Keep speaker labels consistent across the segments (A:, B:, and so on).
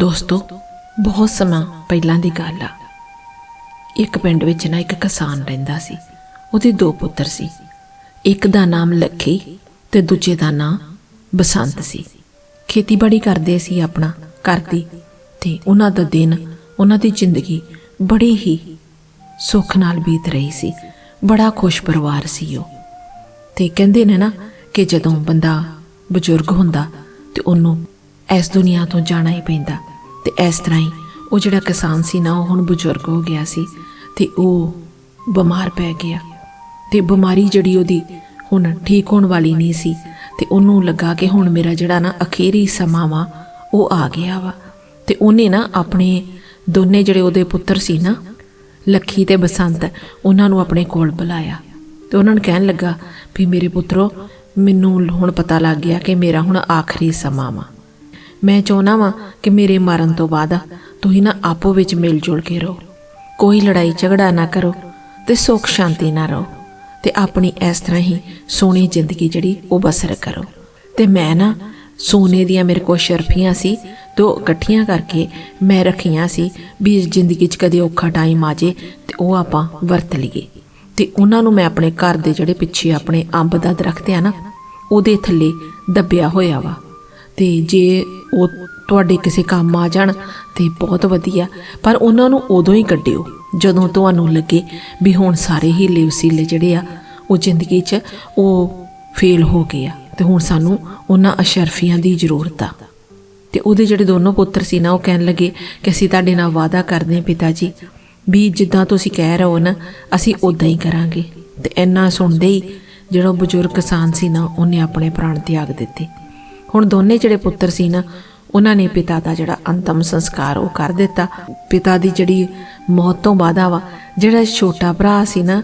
A: ਦੋਸਤੋ, ਬਹੁਤ ਸਮਾਂ ਪਹਿਲਾਂ ਦੀ ਗੱਲ ਆ। ਇੱਕ ਪਿੰਡ ਵਿੱਚ ਨਾ ਇੱਕ ਕਿਸਾਨ ਰਹਿੰਦਾ ਸੀ। ਉਹਦੇ ਦੋ ਪੁੱਤਰ ਸੀ। ਇੱਕ ਦਾ ਨਾਮ ਲੱਖੀ ਤੇ ਦੂਜੇ ਦਾ ਨਾਮ ਬਸੰਤ ਸੀ। ਖੇਤੀਬਾੜੀ ਕਰਦੇ ਸੀ ਆਪਣਾ ਕਰਦੀ ਤੇ ਉਹਨਾਂ ਦਾ ਦਿਨ, ਉਹਨਾਂ ਦੀ ਜ਼ਿੰਦਗੀ ਬੜੀ ਹੀ ਸੁੱਖ ਨਾਲ ਬੀਤ ਰਹੀ ਸੀ। ਬੜਾ ਖੁਸ਼ ਪਰਿਵਾਰ ਸੀ ਉਹ। ਤੇ ਕਹਿੰਦੇ ਨੇ ਨਾ ਕਿ ਜਦੋਂ ਬੰਦਾ ਬਜ਼ੁਰਗ ਹੁੰਦਾ ਤੇ ਉਹਨੂੰ ਇਸ ਦੁਨੀਆ ਤੋਂ ਜਾਣਾ ਹੀ ਪੈਂਦਾ। ਤੇ ਇਸ ਤਰ੍ਹਾਂ ਹੀ ਉਹ ਜਿਹੜਾ ਕਿਸਾਨ ਸੀ ਨਾ, ਉਹ ਹੁਣ ਬਜ਼ੁਰਗ ਹੋ ਗਿਆ ਸੀ ਤੇ ਉਹ ਬਿਮਾਰ ਪੈ ਗਿਆ ਤੇ ਬਿਮਾਰੀ ਜਿਹੜੀ ਉਹਦੀ ਹੁਣ ਠੀਕ ਹੋਣ ਵਾਲੀ ਨਹੀਂ ਸੀ ਤੇ ਉਹਨੂੰ ਲੱਗਾ ਕਿ ਹੁਣ ਮੇਰਾ ਜਿਹੜਾ ਨਾ ਅਖੀਰੀ ਸਮਾਂ ਵਾ, ਉਹ ਆ ਗਿਆ ਵਾ ਤੇ ਉਹਨੇ ਨਾ ਆਪਣੇ ਦੋਨੇ ਜਿਹੜੇ ਉਹਦੇ ਪੁੱਤਰ ਸੀ ਨਾ, ਲੱਖੀ ਤੇ ਬਸੰਤ, ਉਹਨਾਂ ਨੂੰ ਆਪਣੇ ਕੋਲ ਬੁਲਾਇਆ ਤੇ ਉਹਨਾਂ ਨੂੰ ਕਹਿਣ ਲੱਗਾ ਵੀ ਮੇਰੇ ਪੁੱਤਰੋ, ਮੈਨੂੰ ਹੁਣ ਪਤਾ ਲੱਗ ਗਿਆ ਕਿ ਮੇਰਾ ਹੁਣ ਆਖਰੀ ਸਮਾਂ ਵਾ। ਮੈਂ ਚਾਹੁੰਦਾ ਵਾਂ ਕਿ ਮੇਰੇ ਮਰਨ ਤੋਂ ਬਾਅਦ ਤੁਸੀਂ ਨਾ ਆਪੋ ਵਿੱਚ ਮਿਲ ਜੁਲ ਕੇ ਰਹੋ। ਕੋਈ ਲੜਾਈ ਝਗੜਾ ਨਾ ਕਰੋ ਤੇ ਸੁੱਖ ਸ਼ਾਂਤੀ ਨਾਲ ਰਹੋ ਤੇ ਆਪਣੀ ਇਸ ਤਰ੍ਹਾਂ ਹੀ ਸੋਹਣੀ ਜ਼ਿੰਦਗੀ ਜਿਹੜੀ ਉਹ ਬਸਰ ਕਰੋ। ਤੇ ਮੈਂ ਨਾ ਸੋਨੇ ਦੀਆਂ ਮੇਰੇ ਕੋਲ ਸ਼ਰਫੀਆਂ ਸੀ ਦੋ ਇਕੱਠੀਆਂ ਕਰਕੇ ਮੈਂ ਰੱਖੀਆਂ ਸੀ ਵੀ ਜ਼ਿੰਦਗੀ 'ਚ ਕਦੇ ਔਖਾ ਟਾਈਮ ਆ ਜੇ ਤੇ ਉਹ ਆਪਾਂ ਵਰਤ ਲਈਏ। ਤੇ ਉਹਨਾਂ ਨੂੰ ਮੈਂ ਆਪਣੇ ਘਰ ਦੇ ਜਿਹੜੇ ਪਿੱਛੇ ਆਪਣੇ ਅੰਬ ਦਾ ਦਰਖਤ ਆ ਨਾ, ਉਹਦੇ ਥੱਲੇ ਦੱਬਿਆ ਹੋਇਆ ਵਾ। ਤੇ ਜੇ ਉਹ ਤੁਹਾਡੇ ਕਿਸੇ ਕੰਮ ਆ ਜਾਣ ਤੇ ਬਹੁਤ ਵਧੀਆ। ਪਰ ਉਹਨਾਂ ਨੂੰ ਉਦੋਂ ਹੀ ਕੱਢਿਓ, ਜਦੋਂ ਤੁਹਾਨੂੰ ਲੱਗੇ ਵੀ ਹੁਣ ਸਾਰੇ ਹੀ ਲਿਵਸੀਲੇ ਜਿਹੜੇ ਆ, ਉਹ ਜ਼ਿੰਦਗੀ 'ਚ ਉਹ ਫੇਲ ਹੋ ਗਏ ਆ ਤੇ ਹੁਣ ਸਾਨੂੰ ਉਹਨਾਂ ਅਸ਼ਰਫੀਆਂ ਦੀ ਜ਼ਰੂਰਤ ਆ। ਤੇ ਉਹਦੇ ਜਿਹੜੇ ਦੋਨੋਂ ਪੁੱਤਰ ਸੀ ਨਾ, ਉਹ ਕਹਿਣ ਲੱਗੇ ਕਿ ਅਸੀਂ ਤੁਹਾਡੇ ਨਾਲ ਵਾਅਦਾ ਕਰਦੇ ਹਾਂ ਪਿਤਾ ਜੀ ਵੀ ਜਿੱਦਾਂ ਤੁਸੀਂ ਕਹਿ ਰਹੇ ਹੋ ਨਾ, ਅਸੀਂ ਉਦਾਂ ਹੀ ਕਰਾਂਗੇ। ਤੇ ਇੰਨਾ ਸੁਣਦੇ ਹੀ ਜਿਹੜਾ ਬਜ਼ੁਰਗ ਕਿਸਾਨ ਸੀ ਨਾ, ਉਹਨੇ ਆਪਣੇ ਪ੍ਰਾਣ ਤਿਆਗ ਦਿੱਤੇ। ਹੁਣ ਦੋਨੇ ਜਿਹੜੇ ਪੁੱਤਰ ਸੀ ਨਾ, ਉਹਨਾਂ ਨੇ ਪਿਤਾ ਦਾ ਜਿਹੜਾ ਅੰਤਮ ਸੰਸਕਾਰ ਉਹ ਕਰ ਦਿੱਤਾ। ਪਿਤਾ ਦੀ ਜਿਹੜੀ ਮੌਤ ਤੋਂ ਬਾਅਦ ਵਾ ਜਿਹੜਾ ਛੋਟਾ ਭਰਾ ਸੀ ਨਾ,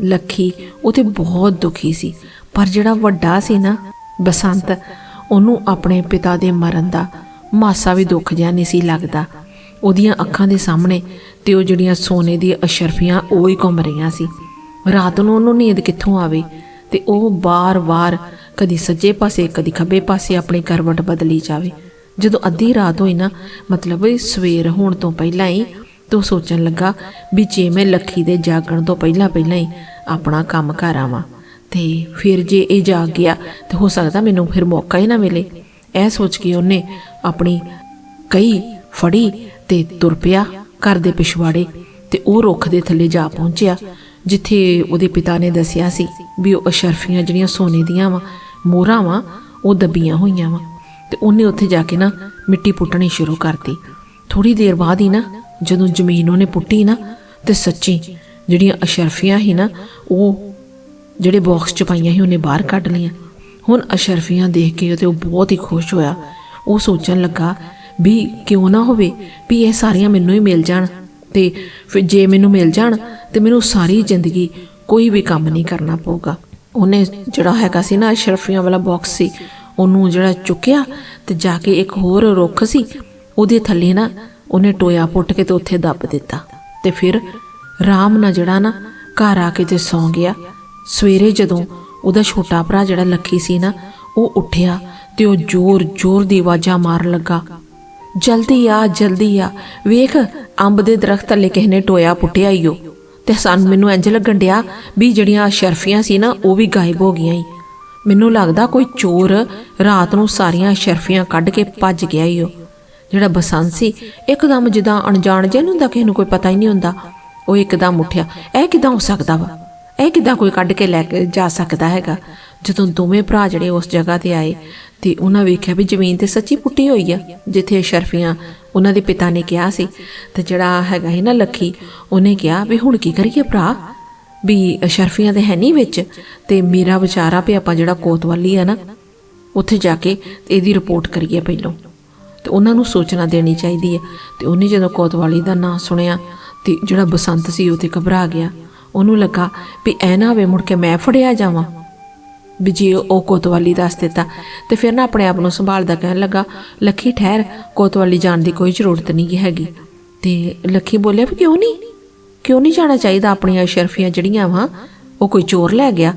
A: ਲੱਖੀ, ਉਹ ਤੇ ਬਹੁਤ ਦੁਖੀ ਸੀ। ਪਰ ਜਿਹੜਾ ਵੱਡਾ ਸੀ ਨਾ, ਬਸੰਤ, ਉਹਨੂੰ ਆਪਣੇ ਪਿਤਾ ਦੇ ਮਰਨ ਦਾ ਮਾਸਾ ਵੀ ਦੁੱਖ ਜਿਹਾ ਨਹੀਂ ਸੀ ਲੱਗਦਾ। ਉਹਦੀਆਂ ਅੱਖਾਂ ਦੇ ਸਾਹਮਣੇ ਤੇ ਉਹ ਜਿਹੜੀਆਂ ਸੋਨੇ ਦੀਆਂ ਅਸ਼ਰਫੀਆਂ, ਉਹ ਹੀ ਘੁੰਮ ਰਹੀਆਂ ਸੀ। ਰਾਤ ਨੂੰ ਉਹਨੂੰ ਨੀਂਦ ਕਿੱਥੋਂ ਆਵੇ ਤੇ ਉਹ ਬਾਰ-ਬਾਰ ਕਦੀ ਸੱਜੇ ਪਾਸੇ, ਕਦੀ ਖੱਬੇ ਪਾਸੇ ਆਪਣੀ ਕਰਵਟ ਬਦਲੀ ਜਾਵੇ। ਜਦੋਂ ਅੱਧੀ ਰਾਤ ਹੋਈ ਨਾ, ਮਤਲਬ ਸਵੇਰ ਹੋਣ ਤੋਂ ਪਹਿਲਾਂ ਹੀ ਤੋ ਸੋਚਣ ਲੱਗਾ ਵੀ ਜੇ ਮੈਂ ਲੱਖੀ ਦੇ ਜਾਗਣ ਤੋਂ ਪਹਿਲਾਂ ਪਹਿਲਾਂ ਹੀ ਆਪਣਾ ਕੰਮ ਕਰ ਆਵਾਂ ਤੇ ਫਿਰ ਜੇ ਇਹ ਜਾਗ ਗਿਆ ਤੇ ਹੋ ਸਕਦਾ ਮੈਨੂੰ ਫਿਰ ਮੌਕਾ ਹੀ ਨਾ ਮਿਲੇ। ਇਹ ਸੋਚ ਕੇ ਉਹਨੇ ਆਪਣੀ ਕਈ ਫੜੀ ਤੇ ਤੁਰ ਪਿਆ ਘਰ ਦੇ ਪਿਛਵਾੜੇ ਤੇ ਉਹ ਰੁੱਖ ਦੇ ਥੱਲੇ ਜਾ ਪਹੁੰਚਿਆ, ਜਿੱਥੇ ਉਹਦੇ ਪਿਤਾ ਨੇ ਦੱਸਿਆ ਸੀ ਵੀ ਉਹ ਅਸ਼ਰਫੀਆਂ ਜਿਹੜੀਆਂ ਸੋਨੇ ਦੀਆਂ ਵਾ ਮੋਹਰਾਂ ਵਾ ਉਹ ਦੱਬੀਆਂ ਹੋਈਆਂ ਵਾ ਤੇ ਉਹਨੇ ਉੱਥੇ ਜਾ ਕੇ ਨਾ ਮਿੱਟੀ ਪੁੱਟਣੀ ਸ਼ੁਰੂ ਕਰਤੀ। ਥੋੜੀ ਦੇਰ ਬਾਅਦ ਹੀ ਨਾ ਜਦੋਂ ਜ਼ਮੀਨ ਉਹਨੇ ਪੁੱਟੀ ਨਾ ਤੇ ਸੱਚੀ ਜਿਹੜੀਆਂ ਅਸ਼ਰਫੀਆਂ ਸੀ ਨਾ ਉਹ ਜਿਹੜੇ ਬਾਕਸ ਚ ਪਾਈਆਂ ਸੀ ਉਹਨੇ ਬਾਹਰ ਕੱਢ ਲਈਆਂ। ਹੁਣ ਅਸ਼ਰਫੀਆਂ ਦੇਖ ਕੇ ਤੇ ਉਹ ਬਹੁਤ ਹੀ ਖੁਸ਼ ਹੋਇਆ। ਉਹ ਸੋਚਣ ਲੱਗਾ ਵੀ ਕਿਉਂ ਨਾ ਹੋਵੇ ਵੀ ਇਹ ਸਾਰੀਆਂ ਮੈਨੂੰ ਹੀ ਮਿਲ ਜਾਣ ਤੇ ਫਿਰ ਜੇ ਮੈਨੂੰ ਮਿਲ ਜਾਣ ਤੇ ਮੈਨੂੰ ਸਾਰੀ ਜ਼ਿੰਦਗੀ ਕੋਈ ਵੀ ਕੰਮ ਨਹੀਂ ਕਰਨਾ ਪਊਗਾ। ਉਹਨੇ ਜਿਹੜਾ ਹੈਗਾ ਸੀ ਨਾ, ਸ਼ਰਫੀਆਂ ਵਾਲਾ ਬਾਕਸ ਸੀ, ਉਹਨੂੰ ਜਿਹੜਾ ਚੁੱਕਿਆ ਤੇ ਜਾ ਕੇ ਇੱਕ ਹੋਰ ਰੁੱਖ ਸੀ, ਉਹਦੇ ਥੱਲੇ ਨਾ ਉਹਨੇ ਟੋਇਆ ਪੁੱਟ ਕੇ ਤੇ ਉੱਥੇ ਦੱਬ ਦਿੱਤਾ। ਤੇ ਫਿਰ ਰਾਮ ਨਾਲ ਜਿਹੜਾ ਨਾ ਘਰ ਆ ਕੇ ਤੇ ਸੌਂ ਗਿਆ। ਸਵੇਰੇ ਜਦੋਂ ਉਹਦਾ ਛੋਟਾ ਭਰਾ ਜਿਹੜਾ ਲੱਖੀ ਸੀ ਨਾ, ਉਹ ਉੱਠਿਆ ਤੇ ਉਹ ਜ਼ੋਰ ਜ਼ੋਰ ਦੀ ਆਵਾਜ਼ਾਂ ਮਾਰਨ ਲੱਗਾ। ਜਲਦੀ ਆ ਜਲਦੀ ਆ, ਵੇਖ ਅੰਬ ਦੇ ਦਰਖਤ ਥੱਲੇ ਕਿਸੇ ਨੇ ਟੋਇਆ ਪੁੱਟਿਆ ਈਓ ਤੇ ਸਾਨੂੰ ਮੈਨੂੰ ਇੰਜ ਲੱਗਣ ਡਿਆ ਵੀ ਜਿਹੜੀਆਂ ਸ਼ਰਫੀਆਂ ਸੀ ਨਾ, ਉਹ ਵੀ ਗਾਇਬ ਹੋ ਗਈਆਂ ਹੀ ਮੈਨੂੰ ਲੱਗਦਾ ਕੋਈ ਚੋਰ ਰਾਤ ਨੂੰ ਸਾਰੀਆਂ ਸ਼ਰਫੀਆਂ ਕੱਢ ਕੇ ਭੱਜ ਗਿਆ ਈ ਉਹ ਜਿਹੜਾ ਬਸੰਤ ਸੀ, ਇੱਕਦਮ ਜਿੱਦਾਂ ਅਣਜਾਣ ਜਿਹਾ ਨੂੰ ਹੁੰਦਾ, ਕਿਸੇ ਨੂੰ ਕੋਈ ਪਤਾ ਹੀ ਨਹੀਂ ਹੁੰਦਾ। ਉਹ ਇੱਕਦਮ ਉੱਠਿਆ, ਇਹ ਕਿਦਾਂ ਹੋ ਸਕਦਾ ਵਾ? ਇਹ ਕਿਦਾਂ ਕੋਈ ਕੱਢ ਕੇ ਲੈ ਕੇ ਜਾ ਸਕਦਾ ਹੈਗਾ? ਜਦੋਂ ਦੋਵੇਂ ਭਰਾ ਜਿਹੜੇ ਉਸ ਜਗ੍ਹਾ ਤੇ ਆਏ ਤੇ ਉਹਨਾਂ ਵੇਖਿਆ ਵੀ ਜ਼ਮੀਨ ਤੇ ਸੱਚੀ ਪੁੱਟੀ ਹੋਈ ਆ, ਜਿੱਥੇ ਸ਼ਰਫੀਆਂ ਉਹਨਾਂ ਦੇ ਪਿਤਾ ਨੇ ਕਿਹਾ ਸੀ, ਤੇ ਜਿਹੜਾ ਹੈਗਾ ਹੈ ਨਾ ਲੱਖੀ, ਉਹਨੇ ਕਿਹਾ ਵੀ ਹੁਣ ਕੀ ਕਰੀਏ ਭਰਾ? ਵੀ ਅਸ਼ਰਫੀਆਂ ਦੇ ਹੈ ਨਹੀਂ ਵਿੱਚ, ਤੇ ਮੇਰਾ ਵਿਚਾਰਾ ਵੀ ਆਪਾਂ ਜਿਹੜਾ ਕੋਤਵਾਲੀ ਆ ਨਾ, ਉੱਥੇ ਜਾ ਕੇ ਤੇ ਇਹਦੀ ਰਿਪੋਰਟ ਕਰੀਏ ਪਹਿਲਾਂ। ਤੇ ਉਹਨਾਂ ਨੂੰ ਸੋਚਣਾ ਦੇਣੀ ਚਾਹੀਦੀ ਹੈ ਤੇ ਉਹਨੇ ਜਦੋਂ ਕੋਤਵਾਲੀ ਦਾ ਨਾਂ ਸੁਣਿਆ, ਤੇ ਜਿਹੜਾ ਬਸੰਤ ਸੀ ਉਹ ਤੇ ਘਬਰਾ ਗਿਆ। ਉਹਨੂੰ ਲੱਗਾ ਵੀ ਐ ਨਾ ਹੋਵੇ ਮੁੜ ਕੇ ਮੈਂ ਫੜਿਆ ਜਾਵਾਂ। ਵੀ ਜੇ ਉਹ ਕੋਤਵਾਲੀ ਦੱਸ ਦਿੱਤਾ ਤੇ ਫਿਰ ਨਾ ਆਪਣੇ ਆਪ ਨੂੰ ਸੰਭਾਲਦਾ ਕਹਿਣ ਲੱਗਾ, ਲੱਖੀ, ਠਹਿਰ, ਕੋਤਵਾਲੀ ਜਾਣ ਦੀ ਕੋਈ ਜ਼ਰੂਰਤ ਨਹੀਂ ਹੈਗੀ। ਤੇ ਲੱਖੀ ਬੋਲਿਆ, ਵੀ ਕਿਉਂ ਨਹੀਂ? ਕਿਉਂ ਨਹੀਂ ਜਾਣਾ ਚਾਹੀਦਾ ਆਪਣੀਆਂ ਸ਼ਰਫੀਆਂ ਜਿਹੜੀਆਂ ਵਾ? ਉਹ ਕੋਈ ਚੋਰ ਲੈ ਗਿਆ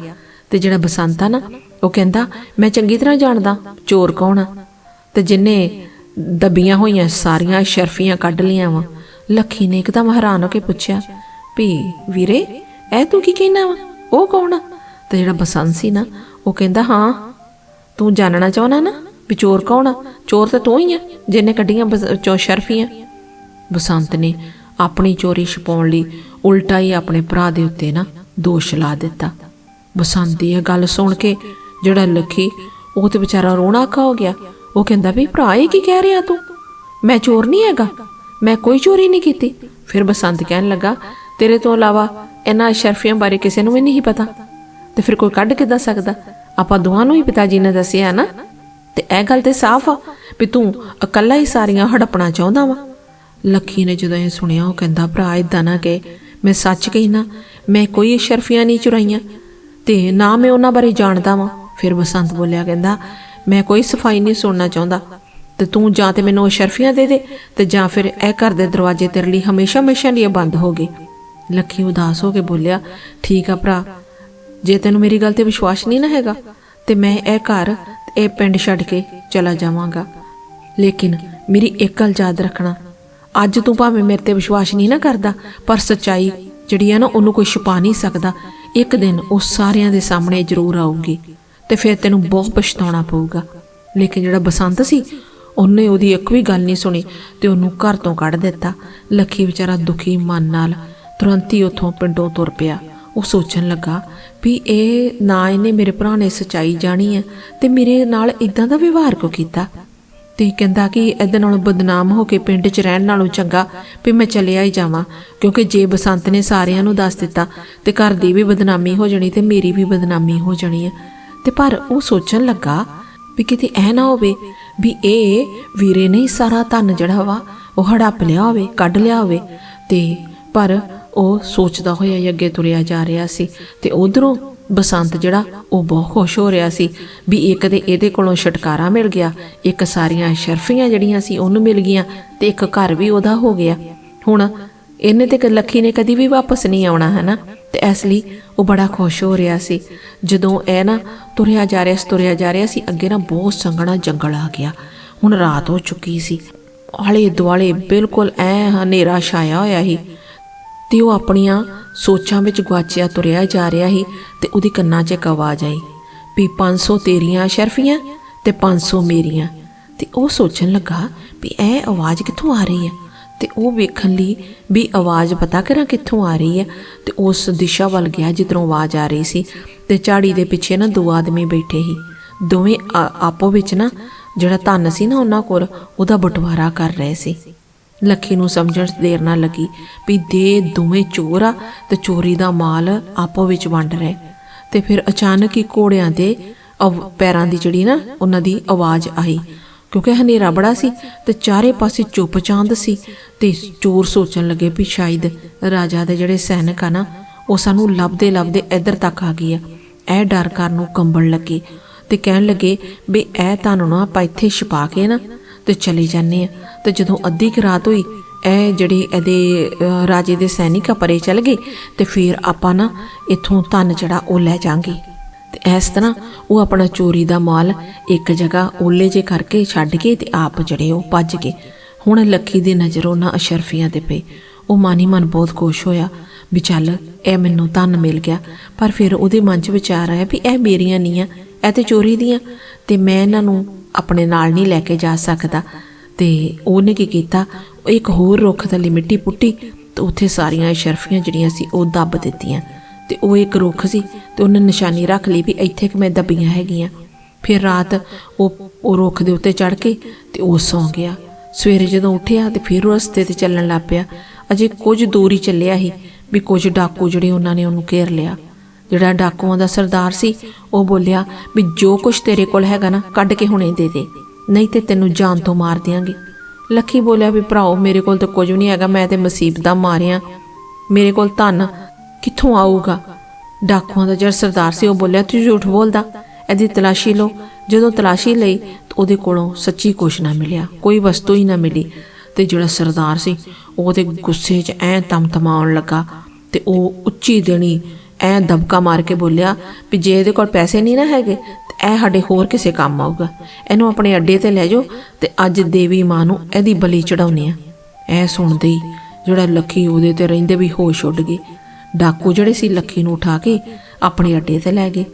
A: ਤੇ ਜਿਹੜਾ ਬਸੰਤ ਆ ਨਾ, ਉਹ ਕਹਿੰਦਾ, ਮੈਂ ਚੰਗੀ ਤਰ੍ਹਾਂ ਜਾਣਦਾ ਚੋਰ ਕੌਣ ਆ? ਤੇ ਜਿਨੇ ਦਬੀਆਂ ਹੋਈਆਂ ਸਾਰੀਆਂ ਸ਼ਰਫੀਆਂ ਕੱਢ ਲੀਆਂ ਵਾ, ਲੱਖੀ ਨੇ ਇੱਕਦਮ ਹੈਰਾਨ ਹੋ ਕੇ ਪੁੱਛਿਆ, ਵੀ ਵੀਰੇ, ਇਹ ਤੂੰ ਕੀ ਕਹਿਣਾ ਵਾ? ਉਹ ਕੌਣ ਆ? ਤੇ ਜਿਹੜਾ ਬਸੰਤ ਸੀ ਨਾ ਉਹ ਕਹਿੰਦਾ, ਹਾਂ, ਤੂੰ ਜਾਣਨਾ ਚਾਹਣਾ ਨਾ ਵੀ ਚੋਰ ਕੌਣ ਆ? ਚੋਰ ਤਾਂ ਤੂੰ ਹੀ ਆ, ਜਿਹਨੇ ਕੱਢੀਆਂ ਬਸ- ਚੋ ਸ਼ਰਫੀਆਂ। ਬਸੰਤ ਨੇ ਆਪਣੀ ਚੋਰੀ ਛਪਾਉਣ ਲਈ ਉਲਟਾ ਹੀ ਆਪਣੇ ਭਰਾ ਦੇ ਉੱਤੇ ਨਾ ਦੋਸ਼ ਲਾ ਦਿੱਤਾ। ਬਸੰਤ ਦੀ ਇਹ ਗੱਲ ਸੁਣ ਕੇ ਜਿਹੜਾ ਲੱਖੀ, ਉਹ ਤੇ ਵਿਚਾਰਾ ਰੋਣਾ ਖਾ ਹੋ ਗਿਆ। ਉਹ ਕਹਿੰਦਾ, ਵੀ ਭਰਾ, ਇਹ ਕੀ ਕਹਿ ਰਿਹਾ ਤੂੰ? ਮੈਂ ਚੋਰ ਨਹੀਂ ਹੈਗਾ, ਮੈਂ ਕੋਈ ਚੋਰੀ ਨਹੀਂ ਕੀਤੀ। ਫਿਰ ਬਸੰਤ ਕਹਿਣ ਲੱਗਾ, ਤੇਰੇ ਤੋਂ ਇਲਾਵਾ ਇਹਨਾਂ ਸ਼ਰਫੀਆਂ ਬਾਰੇ ਕਿਸੇ ਨੂੰ ਵੀ ਨਹੀਂ ਪਤਾ। ਤੇ ਫਿਰ ਕੋਈ ਕੱਢ ਕਿੱਦਾਂ ਸਕਦਾ। ਆਪਾਂ ਦੋਵਾਂ ਨੂੰ ਹੀ ਪਿਤਾ ਜੀ ਨੇ ਦੱਸਿਆ ਨਾ। ਤੇ ਇਹ ਗੱਲ ਤੇ ਸਾਫ਼ ਆ ਵੀ ਤੂੰ ਇਕੱਲਾ ਹੀ ਸਾਰੀਆਂ ਹੜਪਣਾ ਚਾਹੁੰਦਾ ਵਾ। ਲੱਖੀ ਨੇ ਜਦੋਂ ਇਹ ਸੁਣਿਆ, ਉਹ ਕਹਿੰਦਾ, ਭਰਾ ਇਦਾਂ ਨਾ ਕਿ ਮੈਂ ਸੱਚ ਕਹਿਣਾ ਮੈਂ ਕੋਈ ਸ਼ਰਫੀਆਂ ਨਹੀਂ ਚੁਰਾਈਆਂ। ਤੇ ਨਾ ਮੈਂ ਉਹਨਾਂ ਬਾਰੇ ਜਾਣਦਾ ਵਾਂ। ਫਿਰ ਬਸੰਤ ਬੋਲਿਆ, ਕਹਿੰਦਾ, ਮੈਂ ਕੋਈ ਸਫ਼ਾਈ ਨਹੀਂ ਸੁਣਨਾ ਚਾਹੁੰਦਾ। ਤੇ ਤੂੰ ਜਾਂ ਤੇ ਮੈਨੂੰ ਉਹ ਸ਼ਰਫੀਆਂ ਦੇ ਦੇ ਤੇ ਜਾਂ ਫਿਰ ਇਹ ਘਰ ਦੇ ਦਰਵਾਜ਼ੇ ਤੇਰੇ ਲਈ ਹਮੇਸ਼ਾ ਹਮੇਸ਼ਾ ਲਈ ਬੰਦ ਹੋ ਗਏ ਲੱਖੀ ਉਦਾਸ ਹੋ ਕੇ ਬੋਲਿਆ, ਠੀਕ ਆ ਭਰਾ ਜੇ ਤੈਨੂੰ ਮੇਰੀ ਗੱਲ ਤੇ ਵਿਸ਼ਵਾਸ ਨਹੀਂ ਨਾ ਹੈਗਾ, ਤੇ ਮੈਂ ਇਹ ਘਰ, ਇਹ ਪਿੰਡ ਛੱਡ ਕੇ ਚਲਾ ਜਾਵਾਂਗਾ। ਲੇਕਿਨ ਮੇਰੀ ਇੱਕ ਗੱਲ ਯਾਦ ਰੱਖਣਾ, ਅੱਜ ਤੂੰ ਭਾਵੇਂ ਮੇਰੇ ਤੇ ਵਿਸ਼ਵਾਸ ਨਹੀਂ ਨਾ ਕਰਦਾ, ਪਰ ਸੱਚਾਈ ਜਿਹੜੀ ਆ ਨਾ, ਉਹਨੂੰ ਕੋਈ ਛੁਪਾ ਨਹੀਂ ਸਕਦਾ। ਇੱਕ ਦਿਨ ਉਹ ਸਾਰਿਆਂ ਦੇ ਸਾਹਮਣੇ ਜ਼ਰੂਰ ਆਊਗੀ, ਤੇ ਫਿਰ ਤੈਨੂੰ ਬਹੁਤ ਪਛਤਾਉਣਾ ਪਊਗਾ। ਲੇਕਿਨ ਜਿਹੜਾ ਬਸੰਤ ਸੀ, ਉਹਨੇ ਉਹਦੀ ਇੱਕ ਵੀ ਗੱਲ ਨਹੀਂ ਸੁਣੀ, ਤੇ ਉਹਨੂੰ ਘਰ ਤੋਂ ਕੱਢ ਦਿੱਤਾ। ਲੱਖੀ ਵਿਚਾਰਾ ਦੁਖੀ ਮਨ ਨਾਲ ਤੁਰੰਤ ਹੀ ਉੱਥੋਂ ਪਿੰਡੋਂ ਤੁਰ ਪਿਆ। ਉਹ ਸੋਚਣ ਲੱਗਾ ਵੀ ਇਹ ਨਾ ਇਹਨੇ ਮੇਰੇ ਭਰਾ ਨੇ ਸਚਾਈ ਜਾਣੀ ਹੈ ਤੇ ਮੇਰੇ ਨਾਲ ਇਦਾਂ ਦਾ ਵਿਵਹਾਰ ਕਿਉਂ ਕੀਤਾ? ਤੇ ਕਹਿੰਦਾ ਕਿ ਇਹਦੇ ਨਾਲੋਂ ਬਦਨਾਮ ਹੋ ਕੇ ਪਿੰਡ 'ਚ ਰਹਿਣ ਨਾਲੋਂ ਚੰਗਾ ਵੀ ਮੈਂ ਚਲਿਆ ਹੀ ਜਾਵਾਂ, ਕਿਉਂਕਿ ਜੇ ਬਸੰਤ ਨੇ ਸਾਰਿਆਂ ਨੂੰ ਦੱਸ ਦਿੱਤਾ ਤੇ ਘਰ ਦੀ ਵੀ ਬਦਨਾਮੀ ਹੋ ਜਾਣੀ ਤੇ ਮੇਰੀ ਵੀ ਬਦਨਾਮੀ ਹੋ ਜਾਣੀ ਹੈ ਤੇ ਪਰ ਉਹ ਸੋਚਣ ਲੱਗਾ ਵੀ ਕਿਤੇ ਇਹ ਨਾ ਹੋਵੇ ਵੀ ਇਹ ਵੀਰੇ ਨੇ ਸਾਰਾ ਧਨ ਜਿਹੜਾ ਵਾ ਉਹ ਹੜੱਪ ਲਿਆ ਹੋਵੇ, ਕੱਢ ਲਿਆ ਹੋਵੇ। ਤੇ ਪਰ ਉਹ ਸੋਚਦਾ ਹੋਇਆ ਹੀ ਅੱਗੇ ਤੁਰਿਆ ਜਾ ਰਿਹਾ ਸੀ ਤੇ ਉਧਰੋਂ ਬਸੰਤ ਜਿਹੜਾ, ਉਹ ਬਹੁਤ ਖੁਸ਼ ਹੋ ਰਿਹਾ ਸੀ ਵੀ ਇੱਕ ਤੇ ਇਹਦੇ ਕੋਲੋਂ ਛਟਕਾਰਾ ਮਿਲ ਗਿਆ, ਇੱਕ ਸਾਰੀਆਂ ਸ਼ਰਫੀਆਂ ਜਿਹੜੀਆਂ ਸੀ ਉਹਨੂੰ ਮਿਲ ਗਈਆਂ ਤੇ ਇੱਕ ਘਰ ਵੀ ਉਹਦਾ ਹੋ ਗਿਆ। ਹੁਣ ਇਹਨੇ ਤੇ ਲੱਖੀ ਨੇ ਕਦੀ ਵੀ ਵਾਪਸ ਨਹੀਂ ਆਉਣਾ ਹੈ ਨਾ ਤੇ ਇਸ ਲਈ ਉਹ ਬੜਾ ਖੁਸ਼ ਹੋ ਰਿਹਾ ਸੀ। ਜਦੋਂ ਇਹ ਨਾ ਤੁਰਿਆ ਜਾ ਰਿਹਾ ਸੀ, ਤੁਰਿਆ ਜਾ ਰਿਹਾ ਸੀ, ਅੱਗੇ ਨਾ ਬਹੁਤ ਸੰਘਣਾ ਜੰਗਲ ਆ ਗਿਆ। ਹੁਣ ਰਾਤ ਹੋ ਚੁੱਕੀ ਸੀ। ਆਲੇ ਦੁਆਲੇ ਬਿਲਕੁਲ ਐ ਹਨੇਰਾ ਛਾਇਆ ਹੋਇਆ ਸੀ। ਤੇ ਉਹ ਆਪਣੀਆਂ ਸੋਚਾਂ ਵਿੱਚ ਗਵਾਚਿਆ ਤੁਰਿਆ ਜਾ ਰਿਹਾ ਸੀ ਤੇ ਉਹਦੀ ਕੰਨਾਂ 'ਚ ਇੱਕ ਆਵਾਜ਼ ਆਈ ਵੀ 500 ਤੇਰੀਆਂ ਸ਼ਰਫੀਆਂ ਤੇ 500 ਮੇਰੀਆਂ। ਤੇ ਉਹ ਸੋਚਣ ਲੱਗਾ ਵੀ ਇਹ ਆਵਾਜ਼ ਕਿੱਥੋਂ ਆ ਰਹੀ ਹੈ ਤੇ ਉਹ ਵੇਖਣ ਲਈ ਵੀ ਆਵਾਜ਼ ਪਤਾ ਕਰਾਂ ਕਿੱਥੋਂ ਆ ਰਹੀ ਹੈ ਤੇ ਉਸ ਦਿਸ਼ਾ ਵੱਲ ਗਿਆ ਜਿੱਧਰੋਂ ਆਵਾਜ਼ ਆ ਰਹੀ ਸੀ ਤੇ ਝਾੜੀ ਦੇ ਪਿੱਛੇ ਨਾ ਦੋ ਆਦਮੀ ਬੈਠੇ ਸੀ। ਦੋਵੇਂ ਆ- ਆਪੋ ਵਿੱਚ ਨਾ ਜਿਹੜਾ ਧਨ ਸੀ ਨਾ ਉਹਨਾਂ ਕੋਲ, ਉਹਦਾ ਬਟਵਾਰਾ ਕਰ ਰਹੇ ਸੀ। ਲੱਖੀ ਨੂੰ ਸਮਝਣ ਦੇਰ ਨਾ ਲੱਗੀ ਵੀ ਦੇ ਦੋਵੇਂ ਚੋਰ ਆ ਤੇ ਚੋਰੀ ਦਾ ਮਾਲ ਆਪੋ ਵਿੱਚ ਵੰਡ ਰਹੇ। ਤੇ ਫਿਰ ਅਚਾਨਕ ਹੀ ਘੋੜਿਆਂ ਦੇ ਅਵ- ਪੈਰਾਂ ਦੀ ਜਿਹੜੀ ਨਾ, ਉਹਨਾਂ ਦੀ ਆਵਾਜ਼ ਆਈ। ਕਿਉਂਕਿ ਹਨੇਰਾ ਬੜਾ ਸੀ ਤੇ ਚਾਰੇ ਪਾਸੇ ਚੁੱਪ ਚਾਂਦ ਸੀ ਤੇ ਚੋਰ ਸੋਚਣ ਲੱਗੇ ਵੀ ਸ਼ਾਇਦ ਰਾਜਾ ਦੇ ਜਿਹੜੇ ਸੈਨਿਕ ਆ ਨਾ, ਉਹ ਸਾਨੂੰ ਲੱਭਦੇ ਲੱਭਦੇ ਇੱਧਰ ਤੱਕ ਆ ਗਈ ਆ। ਇਹ ਡਰ ਕਰਨ ਨੂੰ ਕੰਬਣ ਲੱਗੇ ਤੇ ਕਹਿਣ ਲੱਗੇ ਵੀ ਇਹ ਤੁਹਾਨੂੰ ਨਾ ਆਪਾਂ ਇੱਥੇ ਛਪਾ ਕੇ ਨਾ ਤੇ ਚਲੇ ਜਾਂਦੇ ਆ। ਤੇ ਜਦੋਂ ਅੱਧੀ ਕੁ ਰਾਤ ਹੋਈ, ਇਹ ਜਿਹੜੇ ਇਹਦੇ ਰਾਜੇ ਦੇ ਸੈਨਿਕ ਆ ਪਰੇ ਚਲ ਗਏ ਤੇ ਫਿਰ ਆਪਾਂ ਨਾ ਇੱਥੋਂ ਧਨ ਜਿਹੜਾ ਉਹ ਲੈ ਜਾਾਂਗੇ। ਤੇ ਇਸ ਤਰ੍ਹਾਂ ਉਹ ਆਪਣਾ ਚੋਰੀ ਦਾ ਮਾਲ ਇੱਕ ਜਗ੍ਹਾ ਓਲੇ ਜੇ ਕਰਕੇ ਛੱਡ ਕੇ ਤੇ ਆਪ ਜਿਹੜੇ ਉਹ ਭੱਜ ਗਏ। ਹੁਣ ਲੱਖੀ ਦੀ ਨਜ਼ਰ ਉਹਨਾਂ ਅਸ਼ਰਫੀਆਂ ਤੇ ਪਈ ਉਹ ਮਾਨੀ ਮਨ ਬਹੁਤ ਖੁਸ਼ ਹੋਇਆ ਵੀ ਚੱਲ ਇਹ ਮੈਨੂੰ ਧਨ ਮਿਲ ਗਿਆ। ਪਰ ਫਿਰ ਉਹਦੇ ਮਨ 'ਚ ਵਿਚਾਰ ਆਇਆ ਵੀ ਇਹ ਮੇਰੀਆਂ ਨਹੀਂ ਆ ਇਹ ਤੇ ਚੋਰੀ ਦੀਆਂ ਤੇ ਮੈਂ ਇਹਨਾਂ ਨੂੰ ਆਪਣੇ ਨਾਲ ਨਹੀਂ ਲੈ ਕੇ ਜਾ ਸਕਦਾ। ਤੇ ਉਹਨੇ ਕੀ ਕੀਤਾ? ਇੱਕ ਹੋਰ ਰੁੱਖ ਥੱਲੇ ਮਿੱਟੀ ਪੁੱਟੀ ਤੇ ਉੱਥੇ ਸਾਰੀਆਂ ਸ਼ਰਫੀਆਂ ਜਿਹੜੀਆਂ ਸੀ ਉਹ ਦੱਬ ਦਿੱਤੀਆਂ। ਤੇ ਉਹ ਇੱਕ ਰੁੱਖ ਸੀ ਤੇ ਉਹਨੇ ਨਿਸ਼ਾਨੀ ਰੱਖ ਲਈ ਵੀ ਇੱਥੇ ਕਿ ਮੈਂ ਦੱਬੀਆਂ ਹੈਗੀਆਂ। ਫਿਰ ਰਾਤ ਉਹ ਉਹ ਰੁੱਖ ਦੇ ਉੱਤੇ ਚੜ ਕੇ ਤੇ ਉਹ ਸੌਂ ਗਿਆ। ਸਵੇਰੇ ਜਦੋਂ ਉੱਠਿਆ ਤੇ ਫਿਰ ਉਹ ਰਸਤੇ ਤੇ ਚੱਲਣ ਲੱਗ ਪਿਆ। ਅਜੇ ਕੁਝ ਦੂਰੀ ਚੱਲਿਆ ਸੀ ਵੀ ਕੁਝ ਡਾਕੂ ਜਿਹੜੇ ਉਹਨਾਂ ਨੇ ਉਹਨੂੰ ਘੇਰ ਲਿਆ। ਜਿਹੜਾ ਡਾਕੂਆਂ ਦਾ ਸਰਦਾਰ ਸੀ, ਉਹ ਬੋਲਿਆ ਵੀ ਜੋ ਕੁਝ ਤੇਰੇ ਕੋਲ ਹੈਗਾ ਨਾ, ਕੱਢ ਕੇ ਹੁਣੇ ਦੇ ਦੇ। ਨਹੀਂ ਤੇ ਤੈਨੂੰ ਜਾਨ ਤੋਂ ਮਾਰ ਦਿਆਂਗੇ। ਲੱਖੀ ਬੋਲਿਆ ਵੀ ਭਰਾਓ, ਮੇਰੇ ਕੋਲ ਤਾਂ ਕੁਝ ਵੀ ਨਹੀਂ ਹੈਗਾ, ਮੈਂ ਤੇ ਮੁਸੀਬਤ ਦਾ ਮਾਰਿਆ। ਮੇਰੇ ਕੋਲ ਧਨ ਕਿੱਥੋਂ ਆਊਗਾ? ਡਾਕੂਆਂ ਦਾ ਜਿਹੜਾ ਸਰਦਾਰ ਸੀ, ਉਹ ਬੋਲਿਆ, ਤੂੰ ਝੂਠ ਬੋਲਦਾ? ਇਹਦੀ ਤਲਾਸ਼ੀ ਲਓ। ਜਦੋਂ ਤਲਾਸ਼ੀ ਲਈ, ਤਾਂ ਉਹਦੇ ਕੋਲੋਂ ਸੱਚੀ ਕੁਛ ਨਾ ਮਿਲਿਆ, ਕੋਈ ਵਸਤੂ ਹੀ ਨਾ ਮਿਲੀ। ਤੇ ਜਿਹੜਾ ਸਰਦਾਰ ਸੀ ਉਹਦੇ ਗੁੱਸੇ 'ਚ ਐ ਤਮਤਮਾਉਣ ਲੱਗਾ ਤੇ ਉਹ ਉੱਚੀ ਦੇਣੀ ਐ ਦਬਕਾ ਮਾਰ ਕੇ ਬੋਲਿਆ ਵੀ ਜੇ ਇਹਦੇ ਕੋਲ ਪੈਸੇ ਨਹੀਂ ਨਾ ਹੈਗੇ ਇਹ ਸਾਡੇ ਹੋਰ ਕਿਸੇ ਕੰਮ ਆਊਗਾ। ਇਹਨੂੰ ਆਪਣੇ ਅੱਡੇ ਤੇ ਲੈ ਜਾਓ ਤੇ ਅੱਜ ਦੇਵੀ ਮਾਂ ਨੂੰ ਇਹਦੀ ਬਲੀ ਚੜਾਉਣੀ ਆ। ਇਹ ਸੁਣਦੇ ਹੀ ਜਿਹੜਾ ਲੱਖੀ ਉਹਦੇ ਤੇ ਰਹਿੰਦੇ ਵੀ ਹੋਸ਼ ਉੱਡ ਗਏ। ਡਾਕੂ ਜਿਹੜੇ ਸੀ ਲੱਖੀ ਨੂੰ ਉਠਾ ਕੇ ਆਪਣੇ ਅੱਡੇ ਤੇ ਲੈ ਗਏ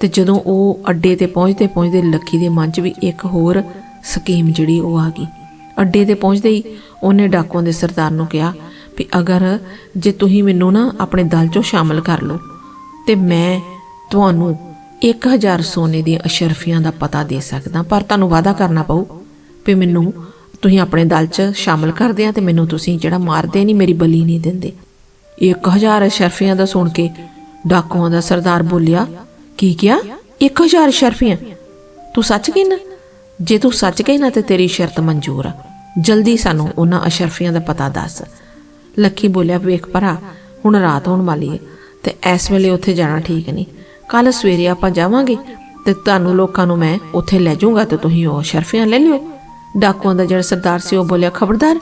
A: ਤੇ ਜਦੋਂ ਉਹ ਅੱਡੇ ਤੇ ਪਹੁੰਚਦੇ ਪਹੁੰਚਦੇ ਲੱਖੀ ਦੇ ਮਨ 'ਚ ਵੀ ਇੱਕ ਹੋਰ ਸਕੀਮ ਜਿਹੜੀ ਉਹ ਆ ਗਈ। ਅੱਡੇ ਤੇ ਪਹੁੰਚਦੇ ਹੀ ਉਹਨੇ ਡਾਕੂਆਂ ਦੇ ਸਰਦਾਰ ਨੂੰ ਕਿਹਾ ਵੀ ਅਗਰ ਜੇ ਤੁਸੀਂ ਮੈਨੂੰ ਨਾ ਆਪਣੇ ਦਲ 'ਚੋਂ ਸ਼ਾਮਲ ਕਰ ਲਓ ਤੇ ਮੈਂ ਤੁਹਾਨੂੰ 1000 ਸੋਨੇ ਦੀਆਂ ਅਸ਼ਰਫੀਆਂ ਦਾ ਪਤਾ ਦੇ ਸਕਦਾ, ਪਰ ਤੁਹਾਨੂੰ ਵਾਅਦਾ ਕਰਨਾ ਪਊ ਵੀ ਮੈਨੂੰ ਤੁਸੀਂ ਆਪਣੇ ਦਲ 'ਚ ਸ਼ਾਮਲ ਕਰਦੇ ਆ ਤੇ ਮੈਨੂੰ ਤੁਸੀਂ ਜਿਹੜਾ ਮਾਰਦੇ ਨਹੀਂ, ਮੇਰੀ ਬਲੀ ਨਹੀਂ ਦਿੰਦੇ। 1000 ਅਸ਼ਰਫੀਆਂ ਦਾ ਸੁਣ ਕੇ ਡਾਕੂਆਂ ਦਾ ਸਰਦਾਰ ਬੋਲਿਆ, ਕੀ ਕਿਹਾ? 1000 ਅਸ਼ਰਫੀਆਂ? ਤੂੰ ਸੱਚ ਕਹਿਣਾ ਜੇ ਤੂੰ ਸੱਚ ਕਹਿਣਾ ਤੇ ਤੇਰੀ ਸ਼ਰਤ ਮਨਜ਼ੂਰ ਆ। ਜਲਦੀ ਸਾਨੂੰ ਉਹਨਾਂ ਅਸ਼ਰਫੀਆਂ ਦਾ ਪਤਾ ਦੱਸ। ਲੱਖੀ ਬੋਲਿਆ, ਵੇਖ ਭਰਾ, ਹੁਣ ਰਾਤ ਹੋਣ ਵਾਲੀ ਹੈ ਤੇ ਇਸ ਵੇਲੇ ਉੱਥੇ ਜਾਣਾ ਠੀਕ ਨਹੀਂ। ਕੱਲ ਸਵੇਰੇ ਆਪਾਂ ਜਾਵਾਂਗੇ ਤੇ ਤੁਹਾਨੂੰ ਲੋਕਾਂ ਨੂੰ ਮੈਂ ਉੱਥੇ ਲੈ ਜਾਊਂਗਾ ਤੇ ਤੁਸੀਂ ਉਹ ਅਸ਼ਰਫੀਆਂ ਲੈ ਲਿਓ। ਡਾਕੂਆਂ ਦਾ ਜਿਹੜਾ ਸਰਦਾਰ ਸੀ, ਉਹ ਬੋਲਿਆ, ਖਬਰਦਾਰ,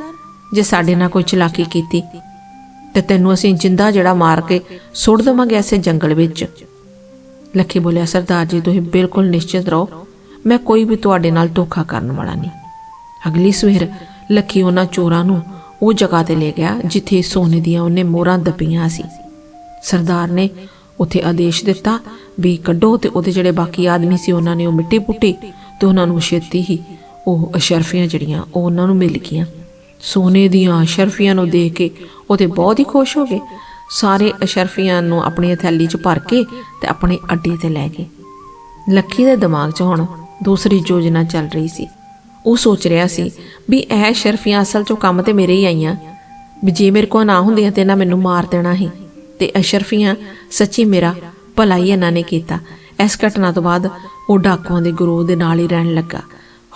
A: ਜੇ ਸਾਡੇ ਨਾਲ ਕੋਈ ਚਲਾਕੀ ਕੀਤੀ ਤੇ ਤੈਨੂੰ ਅਸੀਂ ਜਿੰਦਾ ਜਿਹੜਾ ਮਾਰ ਕੇ ਸੁੱਟ ਦੇਵਾਂਗੇ ਐਸੇ ਜੰਗਲ ਵਿੱਚ। ਲੱਖੀ ਬੋਲਿਆ, ਸਰਦਾਰ ਜੀ, ਤੁਸੀਂ ਬਿਲਕੁਲ ਨਿਸ਼ਚਿਤ ਰਹੋ। ਮੈਂ ਕੋਈ ਵੀ ਤੁਹਾਡੇ ਨਾਲ ਧੋਖਾ ਕਰਨ ਵਾਲਾ ਨਹੀਂ। ਅਗਲੀ ਸਵੇਰ ਲੱਖੀ ਉਹਨਾਂ ਚੋਰਾਂ ਨੂੰ ਉਹ ਜਗ੍ਹਾ ਤੇ ਲੈ ਗਿਆ, ਜਿੱਥੇ ਸੋਨੇ ਦੀਆਂ ਉਹਨੇ ਮੋਹਰਾਂ ਦੱਬੀਆਂ ਸੀ। ਸਰਦਾਰ ਨੇ ਉੱਥੇ ਆਦੇਸ਼ ਦਿੱਤਾ ਵੀ ਕੱਢੋ ਤੇ ਉਹਦੇ ਜਿਹੜੇ ਬਾਕੀ ਆਦਮੀ ਸੀ ਉਹਨਾਂ ਨੇ ਉਹ ਮਿੱਟੀ ਪੁੱਟੀ ਤੇ ਉਹਨਾਂ ਨੂੰ ਛੇਤੀ ਹੀ ਉਹ ਅਸ਼ਰਫੀਆਂ ਜਿਹੜੀਆਂ, ਉਹ ਉਹਨਾਂ ਨੂੰ ਮਿਲ ਗਈਆਂ। ਸੋਨੇ ਦੀਆਂ ਅਸ਼ਰਫੀਆਂ ਨੂੰ ਦੇਖ ਕੇ ਉਹ ਤੇ ਬਹੁਤ ਹੀ ਖੁਸ਼ ਹੋ ਗਏ। ਸਾਰੇ ਅਸ਼ਰਫੀਆਂ ਨੂੰ ਆਪਣੀ ਥੈਲੀ 'ਚ ਭਰ ਕੇ ਤੇ ਆਪਣੇ ਅੱਡੇ ਤੇ ਲੈ ਗਏ। ਲੱਖੀ ਦੇ ਦਿਮਾਗ 'ਚ ਹੁਣ ਦੂਸਰੀ ਯੋਜਨਾ ਚੱਲ ਰਹੀ ਸੀ। ਉਹ ਸੋਚ ਰਿਹਾ ਸੀ ਵੀ ਇਹ ਸ਼ਰਫੀਆਂ ਅਸਲ 'ਚੋਂ ਕੰਮ ਤੇ ਮੇਰੇ ਹੀ ਆਈਆਂ। ਵੀ ਜੇ ਮੇਰੇ ਕੋਲ ਨਾ ਹੁੰਦੀਆਂ ਤੇ ਇਹਨਾਂ ਮੈਨੂੰ ਮਾਰ ਦੇਣਾ ਸੀ ਤੇ ਅਸ਼ਰਫੀਆਂ ਸੱਚੀ ਮੇਰਾ ਭਲਾ ਹੀ ਇਹਨਾਂ ਨੇ ਕੀਤਾ। ਇਸ ਘਟਨਾ ਤੋਂ ਬਾਅਦ ਉਹ ਡਾਕੂਆਂ ਦੇ ਗਰੋਹ ਦੇ ਨਾਲ ਹੀ ਰਹਿਣ ਲੱਗਾ।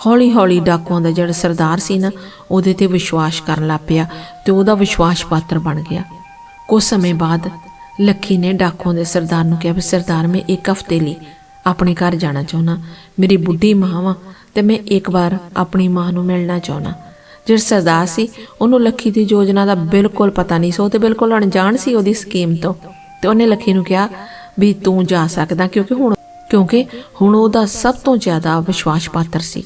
A: ਹੌਲੀ ਹੌਲੀ ਡਾਕੂਆਂ ਦਾ ਜਿਹੜਾ ਸਰਦਾਰ ਸੀ ਨਾ, ਉਹਦੇ ਤੇ ਵਿਸ਼ਵਾਸ ਕਰਨ ਲੱਗ ਪਿਆ ਤੇ ਉਹਦਾ ਵਿਸ਼ਵਾਸ ਪਾਤਰ ਬਣ ਗਿਆ। ਕੁਝ ਸਮੇਂ ਬਾਅਦ ਲੱਖੀ ਨੇ ਡਾਕੂਆਂ ਦੇ ਸਰਦਾਰ ਨੂੰ ਕਿਹਾ ਵੀ ਸਰਦਾਰ, ਮੈਂ ਇੱਕ ਹਫ਼ਤੇ ਲਈ ਆਪਣੇ ਘਰ ਜਾਣਾ ਚਾਹੁੰਦਾ। ਮੇਰੀ ਬੁੱਢੀ ਮਾਂ ਵਾ ਤੇ ਮੈਂ ਇੱਕ ਵਾਰ ਆਪਣੀ ਮਾਂ ਨੂੰ ਮਿਲਣਾ ਚਾਹੁੰਦਾ। ਜਿਹੜਾ ਸਰਦਾਰ ਸੀ, ਉਹਨੂੰ ਲੱਖੀ ਦੀ ਯੋਜਨਾ ਦਾ ਬਿਲਕੁਲ ਪਤਾ ਨਹੀਂ ਸੀ, ਉਹ ਤੇ ਬਿਲਕੁਲ ਅਣਜਾਣ ਸੀ ਉਹਦੀ ਸਕੀਮ ਤੋਂ। ਤੇ ਉਹਨੇ ਲੱਖੀ ਨੂੰ ਕਿਹਾ ਵੀ ਤੂੰ ਜਾ ਸਕਦਾ, ਕਿਉਂਕਿ ਹੁਣ ਕਿਉਂਕਿ ਹੁਣ ਉਹਦਾ ਸਭ ਤੋਂ ਜ਼ਿਆਦਾ ਵਿਸ਼ਵਾਸ ਪਾਤਰ ਸੀ।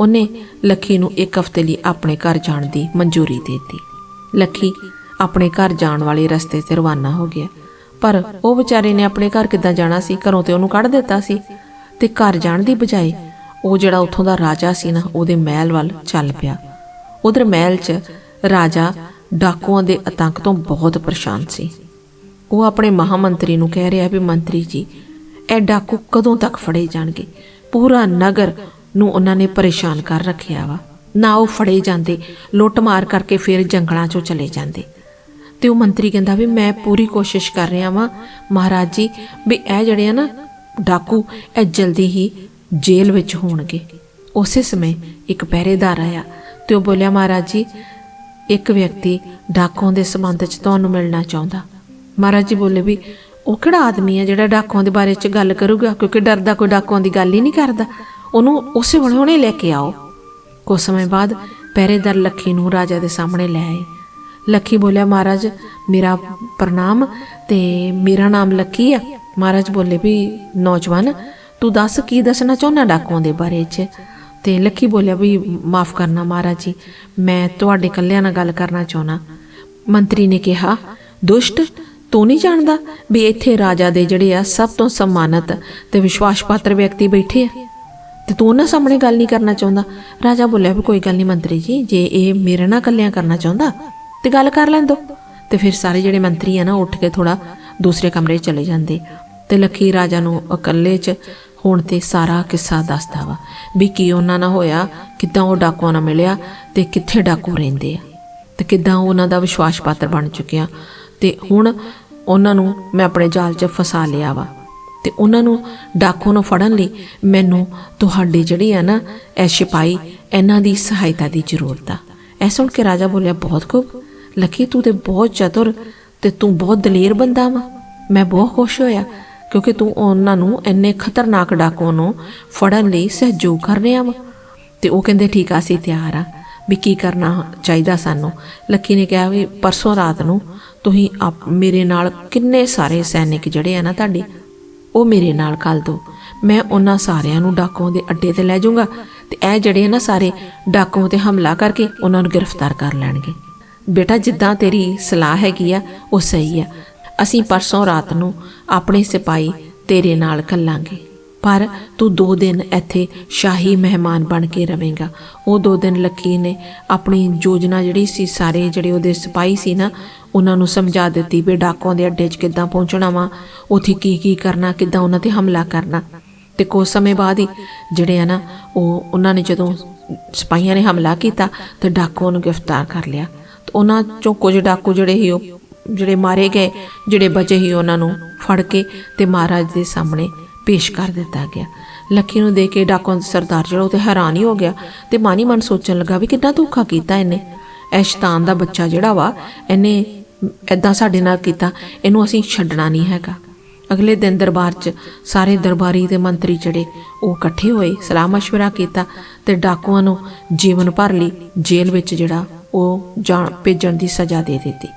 A: ਉਹਨੇ ਲੱਖੀ ਨੂੰ ਇੱਕ ਹਫ਼ਤੇ ਲਈ ਆਪਣੇ ਘਰ ਜਾਣ ਦੀ ਮਨਜ਼ੂਰੀ ਦੇ ਦਿੱਤੀ। ਲੱਖੀ ਆਪਣੇ ਘਰ ਜਾਣ ਵਾਲੇ ਰਸਤੇ ਤੇ ਰਵਾਨਾ ਹੋ ਗਿਆ। ਪਰ ਉਹ ਵਿਚਾਰੇ ਨੇ ਆਪਣੇ ਘਰ ਕਿੱਦਾਂ ਜਾਣਾ ਸੀ, ਘਰੋਂ ਤੇ ਉਹਨੂੰ ਕੱਢ ਦਿੱਤਾ ਸੀ। ਤੇ ਘਰ ਜਾਣ ਦੀ ਬਜਾਏ ਉਹ ਜਿਹੜਾ ਉੱਥੋਂ ਦਾ ਰਾਜਾ ਸੀ ਨਾ, ਉਹਦੇ ਮਹਿਲ ਵੱਲ ਚੱਲ ਪਿਆ। ਉਧਰ ਮਹਿਲ 'ਚ ਰਾਜਾ ਡਾਕੂਆਂ ਦੇ ਆਤੰਕ ਤੋਂ ਬਹੁਤ ਪਰੇਸ਼ਾਨ ਸੀ। ਉਹ ਆਪਣੇ ਮਹਾਮੰਤਰੀ ਨੂੰ ਕਹਿ ਰਿਹਾ ਵੀ ਮੰਤਰੀ ਜੀ, ਇਹ ਡਾਕੂ ਕਦੋਂ ਤੱਕ ਫੜੇ ਜਾਣਗੇ? ਪੂਰਾ ਨਗਰ ਨੂੰ ਉਹਨਾਂ ਨੇ ਪਰੇਸ਼ਾਨ ਕਰ ਰੱਖਿਆ ਵਾ। ਨਾ ਉਹ ਫੜੇ ਜਾਂਦੇ ਲੁੱਟ-ਮਾਰ ਕਰਕੇ ਫਿਰ ਜੰਗਲਾਂ 'ਚੋਂ ਚਲੇ ਜਾਂਦੇ। ਤੇ ਉਹ ਮੰਤਰੀ ਕਹਿੰਦਾ ਵੀ ਮੈਂ ਪੂਰੀ ਕੋਸ਼ਿਸ਼ ਕਰ ਰਿਹਾ ਵਾਂ, ਮਹਾਰਾਜ ਜੀ, ਵੀ ਇਹ ਜਿਹੜੇ ਆ ਨਾ ਡਾਕੂ, ਇਹ ਜਲਦੀ ਹੀ ਜੇਲ੍ਹ ਵਿੱਚ ਹੋਣਗੇ। ਉਸੇ ਸਮੇਂ ਇੱਕ ਪਹਿਰੇਦਾਰ ਆਇਆ। ਤੇ ਉਹ ਬੋਲਿਆ, ਮਹਾਰਾਜ ਜੀ, ਇੱਕ ਵਿਅਕਤੀ ਡਾਕੂਆਂ ਦੇ ਸੰਬੰਧ 'ਚ ਤੁਹਾਨੂੰ ਮਿਲਣਾ ਚਾਹੁੰਦਾ। ਮਹਾਰਾਜ ਜੀ ਬੋਲੇ ਵੀ, ਉਹ ਕਿਹੜਾ ਆਦਮੀ ਹੈ ਜਿਹੜਾ ਡਾਕੂਆਂ ਦੇ ਬਾਰੇ 'ਚ ਗੱਲ ਕਰੂਗਾ? ਕਿਉਂਕਿ ਡਰਦਾ ਕੋਈ ਡਾਕੂਆਂ ਦੀ ਗੱਲ ਹੀ ਨਹੀਂ ਕਰਦਾ। ਉਹਨੂੰ ਉਸੇ ਵੇਲੇ ਹੁਣੇ ਲੈ ਕੇ ਆਓ। ਕੁਝ ਸਮੇਂ ਬਾਅਦ ਪਹਿਰੇਦਾਰ ਲੱਖੀ ਨੂੰ ਰਾਜਾ ਦੇ ਸਾਹਮਣੇ ਲੈ ਆਏ। ਲੱਖੀ ਬੋਲਿਆ, ਮਹਾਰਾਜ, ਮੇਰਾ ਪ੍ਰਣਾਮ ਤੇ ਮੇਰਾ ਨਾਮ ਲੱਖੀ ਆ। ਮਹਾਰਾਜ ਬੋਲੇ ਵੀ, ਨੌਜਵਾਨ, ਤੂੰ ਦੱਸ ਕੀ ਦੱਸਣਾ ਚਾਹੁੰਦਾ ਡਾਕੂਆਂ ਦੇ ਬਾਰੇ 'ਚ? ਤੇ ਲੱਖੀ ਬੋਲਿਆ ਵੀ ਮਾਫ ਕਰਨਾ ਮਹਾਰਾਜ ਜੀ, ਮੈਂ ਤੁਹਾਡੇ ਕੱਲਿਆਂ ਨਾਲ ਗੱਲ ਕਰਨਾ ਚਾਹੁੰਦਾ। ਮੰਤਰੀ ਨੇ ਕਿਹਾ, ਦੁਸ਼ਟ, ਤੂੰ ਨਹੀਂ ਜਾਣਦਾ ਵੀ ਇੱਥੇ ਰਾਜਾ ਦੇ ਜਿਹੜੇ ਆ ਸਭ ਤੋਂ ਸਨਮਾਨਿਤ ਤੇ ਵਿਸ਼ਵਾਸ ਪਾਤਰ ਵਿਅਕਤੀ ਬੈਠੇ ਆ? ਤੇ ਤੂੰ ਉਹਨਾਂ ਸਾਹਮਣੇ ਗੱਲ ਨਹੀਂ ਕਰਨਾ ਚਾਹੁੰਦਾ? ਰਾਜਾ ਬੋਲਿਆ, ਵੀ ਕੋਈ ਗੱਲ ਨਹੀਂ ਮੰਤਰੀ ਜੀ, ਜੇ ਇਹ ਮੇਰੇ ਨਾਲ ਕੱਲਿਆਂ ਕਰਨਾ ਚਾਹੁੰਦਾ, ਤੇ ਗੱਲ ਕਰ ਲੈਣ ਦੋ ਤੇ ਫਿਰ ਸਾਰੇ ਜਿਹੜੇ ਮੰਤਰੀ ਆ ਨਾ, ਉੱਠ ਕੇ ਥੋੜਾ ਦੂਸਰੇ ਕਮਰੇ ਚਲੇ ਜਾਂਦੇ। ਤੇ ਲੱਖੀ ਰਾਜਾ ਨੂੰ ਇਕੱਲੇ 'ਚ ਹੁਣ ਤੇ ਸਾਰਾ ਕਿੱਸਾ ਦੱਸਦਾ ਵਾ ਵੀ ਕੀ ਉਹਨਾਂ ਨਾਲ ਹੋਇਆ, ਕਿੱਦਾਂ ਉਹ ਡਾਕੂਆਂ ਨਾਲ ਮਿਲਿਆ ਤੇ ਕਿੱਥੇ ਡਾਕੂ ਰਹਿੰਦੇ ਆ ਤੇ ਕਿੱਦਾਂ ਉਹ ਉਹਨਾਂ ਦਾ ਵਿਸ਼ਵਾਸ ਪਾਤਰ ਬਣ ਚੁੱਕਿਆ ਤੇ ਹੁਣ ਉਹਨਾਂ ਨੂੰ ਮੈਂ ਆਪਣੇ ਜਾਲ 'ਚ ਫਸਾ ਲਿਆ ਵਾ ਤੇ ਉਹਨਾਂ ਨੂੰ ਡਾਕੂ ਨੂੰ ਫੜਨ ਲਈ ਮੈਨੂੰ ਤੁਹਾਡੀ ਜਿਹੜੀ ਆ ਨਾ ਇਹ ਸਿਪਾਈ ਇਹਨਾਂ ਦੀ ਸਹਾਇਤਾ ਦੀ ਜ਼ਰੂਰਤ ਆ। ਐ ਸੁਣ ਕੇ ਰਾਜਾ ਬੋਲਿਆ, ਬਹੁਤ ਖੂਬ ਲੱਕੀ ਤੂੰ ਤੇ ਬਹੁਤ ਚਤੁਰ ਤੇ ਤੂੰ ਬਹੁਤ ਦਲੇਰ ਬੰਦਾ ਵਾ। ਮੈਂ ਬਹੁਤ ਖੁਸ਼ ਹੋਇਆ। ਕਿਉਂਕਿ ਤੂੰ ਉਹਨਾਂ ਨੂੰ ਇੰਨੇ ਖਤਰਨਾਕ ਡਾਕੂਆਂ ਨੂੰ ਫੜਨ ਲਈ ਸਹਿਯੋਗ ਕਰ ਰਿਹਾ ਵਾ। ਤੇ ਉਹ ਕਹਿੰਦੇ, ਠੀਕ ਆ, ਅਸੀਂ ਤਿਆਰ ਆ। ਵੀ ਕੀ ਕਰਨਾ ਚਾਹੀਦਾ ਸਾਨੂੰ? ਲੱਕੀ ਨੇ ਕਿਹਾ ਵੀ, ਪਰਸੋਂ ਰਾਤ ਨੂੰ ਤੁਸੀਂ ਆਪ, ਮੇਰੇ ਨਾਲ ਕਿੰਨੇ ਸਾਰੇ ਸੈਨਿਕ ਜਿਹੜੇ ਆ ਨਾ ਤੁਹਾਡੇ, ਉਹ ਮੇਰੇ ਨਾਲ ਕੱਲ ਦੋ ਮੈਂ ਉਹਨਾਂ ਸਾਰਿਆਂ ਨੂੰ ਡਾਕੂਆਂ ਦੇ ਅੱਡੇ ਤੇ ਲੈ ਜਾਊਂਗਾ ਤੇ ਇਹ ਜਿਹੜੇ ਆ ਨਾ ਸਾਰੇ ਡਾਕੂਆਂ ਤੇ ਹਮਲਾ ਕਰਕੇ ਉਹਨਾਂ ਨੂੰ ਗ੍ਰਿਫਤਾਰ ਕਰ ਲੈਣਗੇ। ਬੇਟਾ, ਜਿੱਦਾਂ ਤੇਰੀ ਸਲਾਹ ਹੈਗੀ ਆ, ਉਹ ਸਹੀ ਆ। ਅਸੀਂ ਪਰਸੋਂ ਰਾਤ ਨੂੰ ਆਪਣੇ ਸਿਪਾਈ ਤੇਰੇ ਨਾਲ ਕੱਲਾਂਗੇ ਪਰ ਤੂੰ ਦੋ ਦਿਨ ਇੱਥੇ ਸ਼ਾਹੀ ਮਹਿਮਾਨ ਬਣ ਕੇ ਰਵੇਂਗਾ। ਉਹ ਦੋ ਦਿਨ ਲੱਕੀ ਨੇ ਆਪਣੀ ਯੋਜਨਾ ਜਿਹੜੀ ਸੀ, ਸਾਰੇ ਜਿਹੜੇ ਉਹਦੇ ਸਿਪਾਹੀ ਸੀ ਨਾ, ਉਹਨਾਂ ਨੂੰ ਸਮਝਾ ਦਿੱਤੀ ਵੀ ਡਾਕੂਆਂ ਦੇ ਅੱਡੇ 'ਚ ਕਿੱਦਾਂ ਪਹੁੰਚਣਾ ਵਾ, ਉੱਥੇ ਕੀ ਕੀ ਕਰਨਾ, ਕਿੱਦਾਂ ਉਹਨਾਂ ਤੇ ਹਮਲਾ ਕਰਨਾ। ਤੇ ਕੁਝ ਸਮੇਂ ਬਾਅਦ ਹੀ ਜਿਹੜੇ ਆ ਨਾ, ਉਹ ਉਹਨਾਂ ਨੇ ਜਦੋਂ ਸਿਪਾਹੀਆਂ ਨੇ ਹਮਲਾ ਕੀਤਾ, ਤੇ ਡਾਕੂਆਂ ਨੂੰ ਗ੍ਰਿਫਤਾਰ ਕਰ ਲਿਆ। ਤੇ ਉਹਨਾਂ ਚੋਂ ਕੁਝ ਡਾਕੂ ਜਿਹੜੇ ਸੀ ਉਹ ਜਿਹੜੇ ਮਾਰੇ ਗਏ ਜਿਹੜੇ ਬਚੇ ਸੀ ਉਹਨਾਂ ਨੂੰ ਫੜ ਕੇ ਤੇ ਮਹਾਰਾਜ ਦੇ ਸਾਹਮਣੇ ਪੇਸ਼ ਕਰ ਦਿੱਤਾ ਗਿਆ ਲੱਕੀ ਨੂੰ ਦੇਖ ਕੇ ਡਾਕੂਆਂ ਦਾ ਸਰਦਾਰ ਜਿਹੜਾ ਉਹ ਤੇ ਹੈਰਾਨ ਹੀ ਹੋ ਗਿਆ ਤੇ ਮਾਨੀ ਮਨ ਸੋਚਣ ਲੱਗਾ ਵੀ ਕਿੰਨਾ ਧੋਖਾ ਕੀਤਾ ਇਹਨੇ ਇਹ ਸ਼ੈਤਾਨ ਦਾ ਬੱਚਾ ਜਿਹੜਾ ਵਾ ਇਹਨੇ ਐਦਾਂ ਸਾਡੇ ਨਾਲ ਕੀਤਾ ਇਹਨੂੰ ਅਸੀਂ ਛੱਡਣਾ ਨਹੀਂ ਹੈਗਾ ਅਗਲੇ ਦਿਨ ਦਰਬਾਰ 'ਚ ਸਾਰੇ ਦਰਬਾਰੀ ਤੇ ਮੰਤਰੀ ਜਿਹੜੇ ਉਹ ਇਕੱਠੇ ਹੋਏ ਸਲਾਹ مشورہ ਕੀਤਾ ਤੇ ਡਾਕੂਆਂ ਨੂੰ ਜੀਵਨ ਭਰ ਲਈ ਜੇਲ੍ਹ ਵਿੱਚ ਜਿਹੜਾ ਉਹ ਜਾਣ ਭੇਜਣ ਦੀ ਸਜ਼ਾ ਦੇ ਦਿੱਤੀ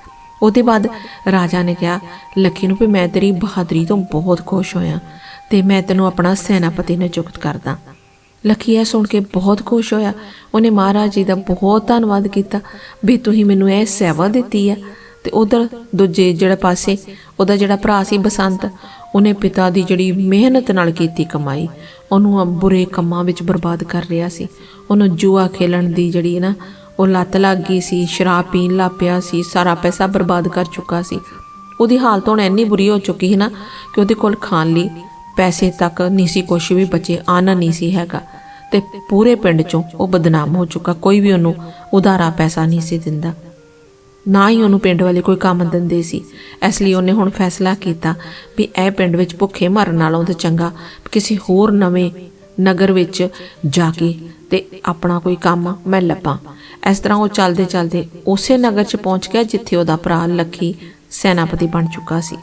A: ਉਹਦੇ ਬਾਅਦ ਰਾਜਾ ਨੇ ਕਿਹਾ, ਲੱਖੀ ਨੂੰ ਵੀ ਮੈਂ ਤੇਰੀ ਬਹਾਦਰੀ ਤੋਂ ਬਹੁਤ ਖੁਸ਼ ਹੋਇਆ ਤੇ ਮੈਂ ਤੈਨੂੰ ਆਪਣਾ ਸੈਨਾਪਤੀ ਨਿਯੁਕਤ ਕਰਦਾ। ਲੱਖੀ ਇਹ ਸੁਣ ਕੇ ਬਹੁਤ ਖੁਸ਼ ਹੋਇਆ। ਉਹਨੇ ਮਹਾਰਾਜ ਜੀ ਦਾ ਬਹੁਤ ਧੰਨਵਾਦ ਕੀਤਾ ਵੀ ਤੁਸੀਂ ਮੈਨੂੰ ਇਹ ਸੇਵਾ ਦਿੱਤੀ ਆ ਤੇ ਉਧਰ ਦੂਜੇ ਜਿਹੜੇ ਪਾਸੇ ਉਹਦਾ ਜਿਹੜਾ ਭਰਾ ਸੀ ਬਸੰਤ, ਉਹਨੇ ਪਿਤਾ ਦੀ ਜਿਹੜੀ ਮਿਹਨਤ ਨਾਲ ਕੀਤੀ ਕਮਾਈ, ਉਹਨੂੰ ਬੁਰੇ ਕੰਮਾਂ ਵਿੱਚ ਬਰਬਾਦ ਕਰ ਰਿਹਾ ਸੀ। ਉਹਨੂੰ ਜੂਆ ਖੇਲਣ ਦੀ ਜਿਹੜੀ ਨਾ ਉਹ ਲੱਤ ਲੱਗ ਗਈ ਸੀ, ਸ਼ਰਾਬ ਪੀਣ ਲੱਗ ਪਿਆ ਸੀ, ਸਾਰਾ ਪੈਸਾ ਬਰਬਾਦ ਕਰ ਚੁੱਕਾ ਸੀ। ਉਹਦੀ ਹਾਲਤ ਹੁਣ ਇੰਨੀ ਬੁਰੀ ਹੋ ਚੁੱਕੀ ਸੀ ਨਾ ਕਿ ਉਹਦੇ ਕੋਲ ਖਾਣ ਲਈ ਪੈਸੇ ਤੱਕ ਨਹੀਂ ਸੀ, ਕੁਛ ਵੀ ਬਚੇ, ਆਨਾ ਨਹੀਂ ਸੀ ਹੈਗਾ। ਤੇ ਪੂਰੇ ਪਿੰਡ ਚੋਂ ਉਹ ਬਦਨਾਮ ਹੋ ਚੁੱਕਾ, ਕੋਈ ਵੀ ਉਹਨੂੰ ਉਧਾਰਾ ਪੈਸਾ ਨਹੀਂ ਸੀ ਦਿੰਦਾ। ਨਾ ਹੀ ਉਹਨੂੰ ਪਿੰਡ ਵਾਲੇ ਕੋਈ ਕੰਮ ਦਿੰਦੇ ਸੀ। ਇਸ ਲਈ ਉਹਨੇ ਹੁਣ ਫੈਸਲਾ ਕੀਤਾ ਵੀ ਇਹ ਪਿੰਡ ਵਿੱਚ ਭੁੱਖੇ ਮਰਨ ਨਾਲੋਂ ਤਾਂ ਚੰਗਾ ਕਿਸੇ ਹੋਰ ਨਵੇਂ ਨਗਰ ਵਿੱਚ ਜਾ ਕੇ ਤੇ ਆਪਣਾ ਕੋਈ ਕੰਮ ਮੈਂ ਲੱਭਾਂ। ਇਸ ਤਰ੍ਹਾਂ ਉਹ ਚੱਲਦੇ ਚੱਲਦੇ ਉਸੇ ਨਗਰ 'ਚ ਪਹੁੰਚ ਗਿਆ ਜਿੱਥੇ ਉਹਦਾ ਭਰਾ ਲੱਖੀ ਸੈਨਾਪਤੀ ਬਣ ਚੁੱਕਾ ਸੀ।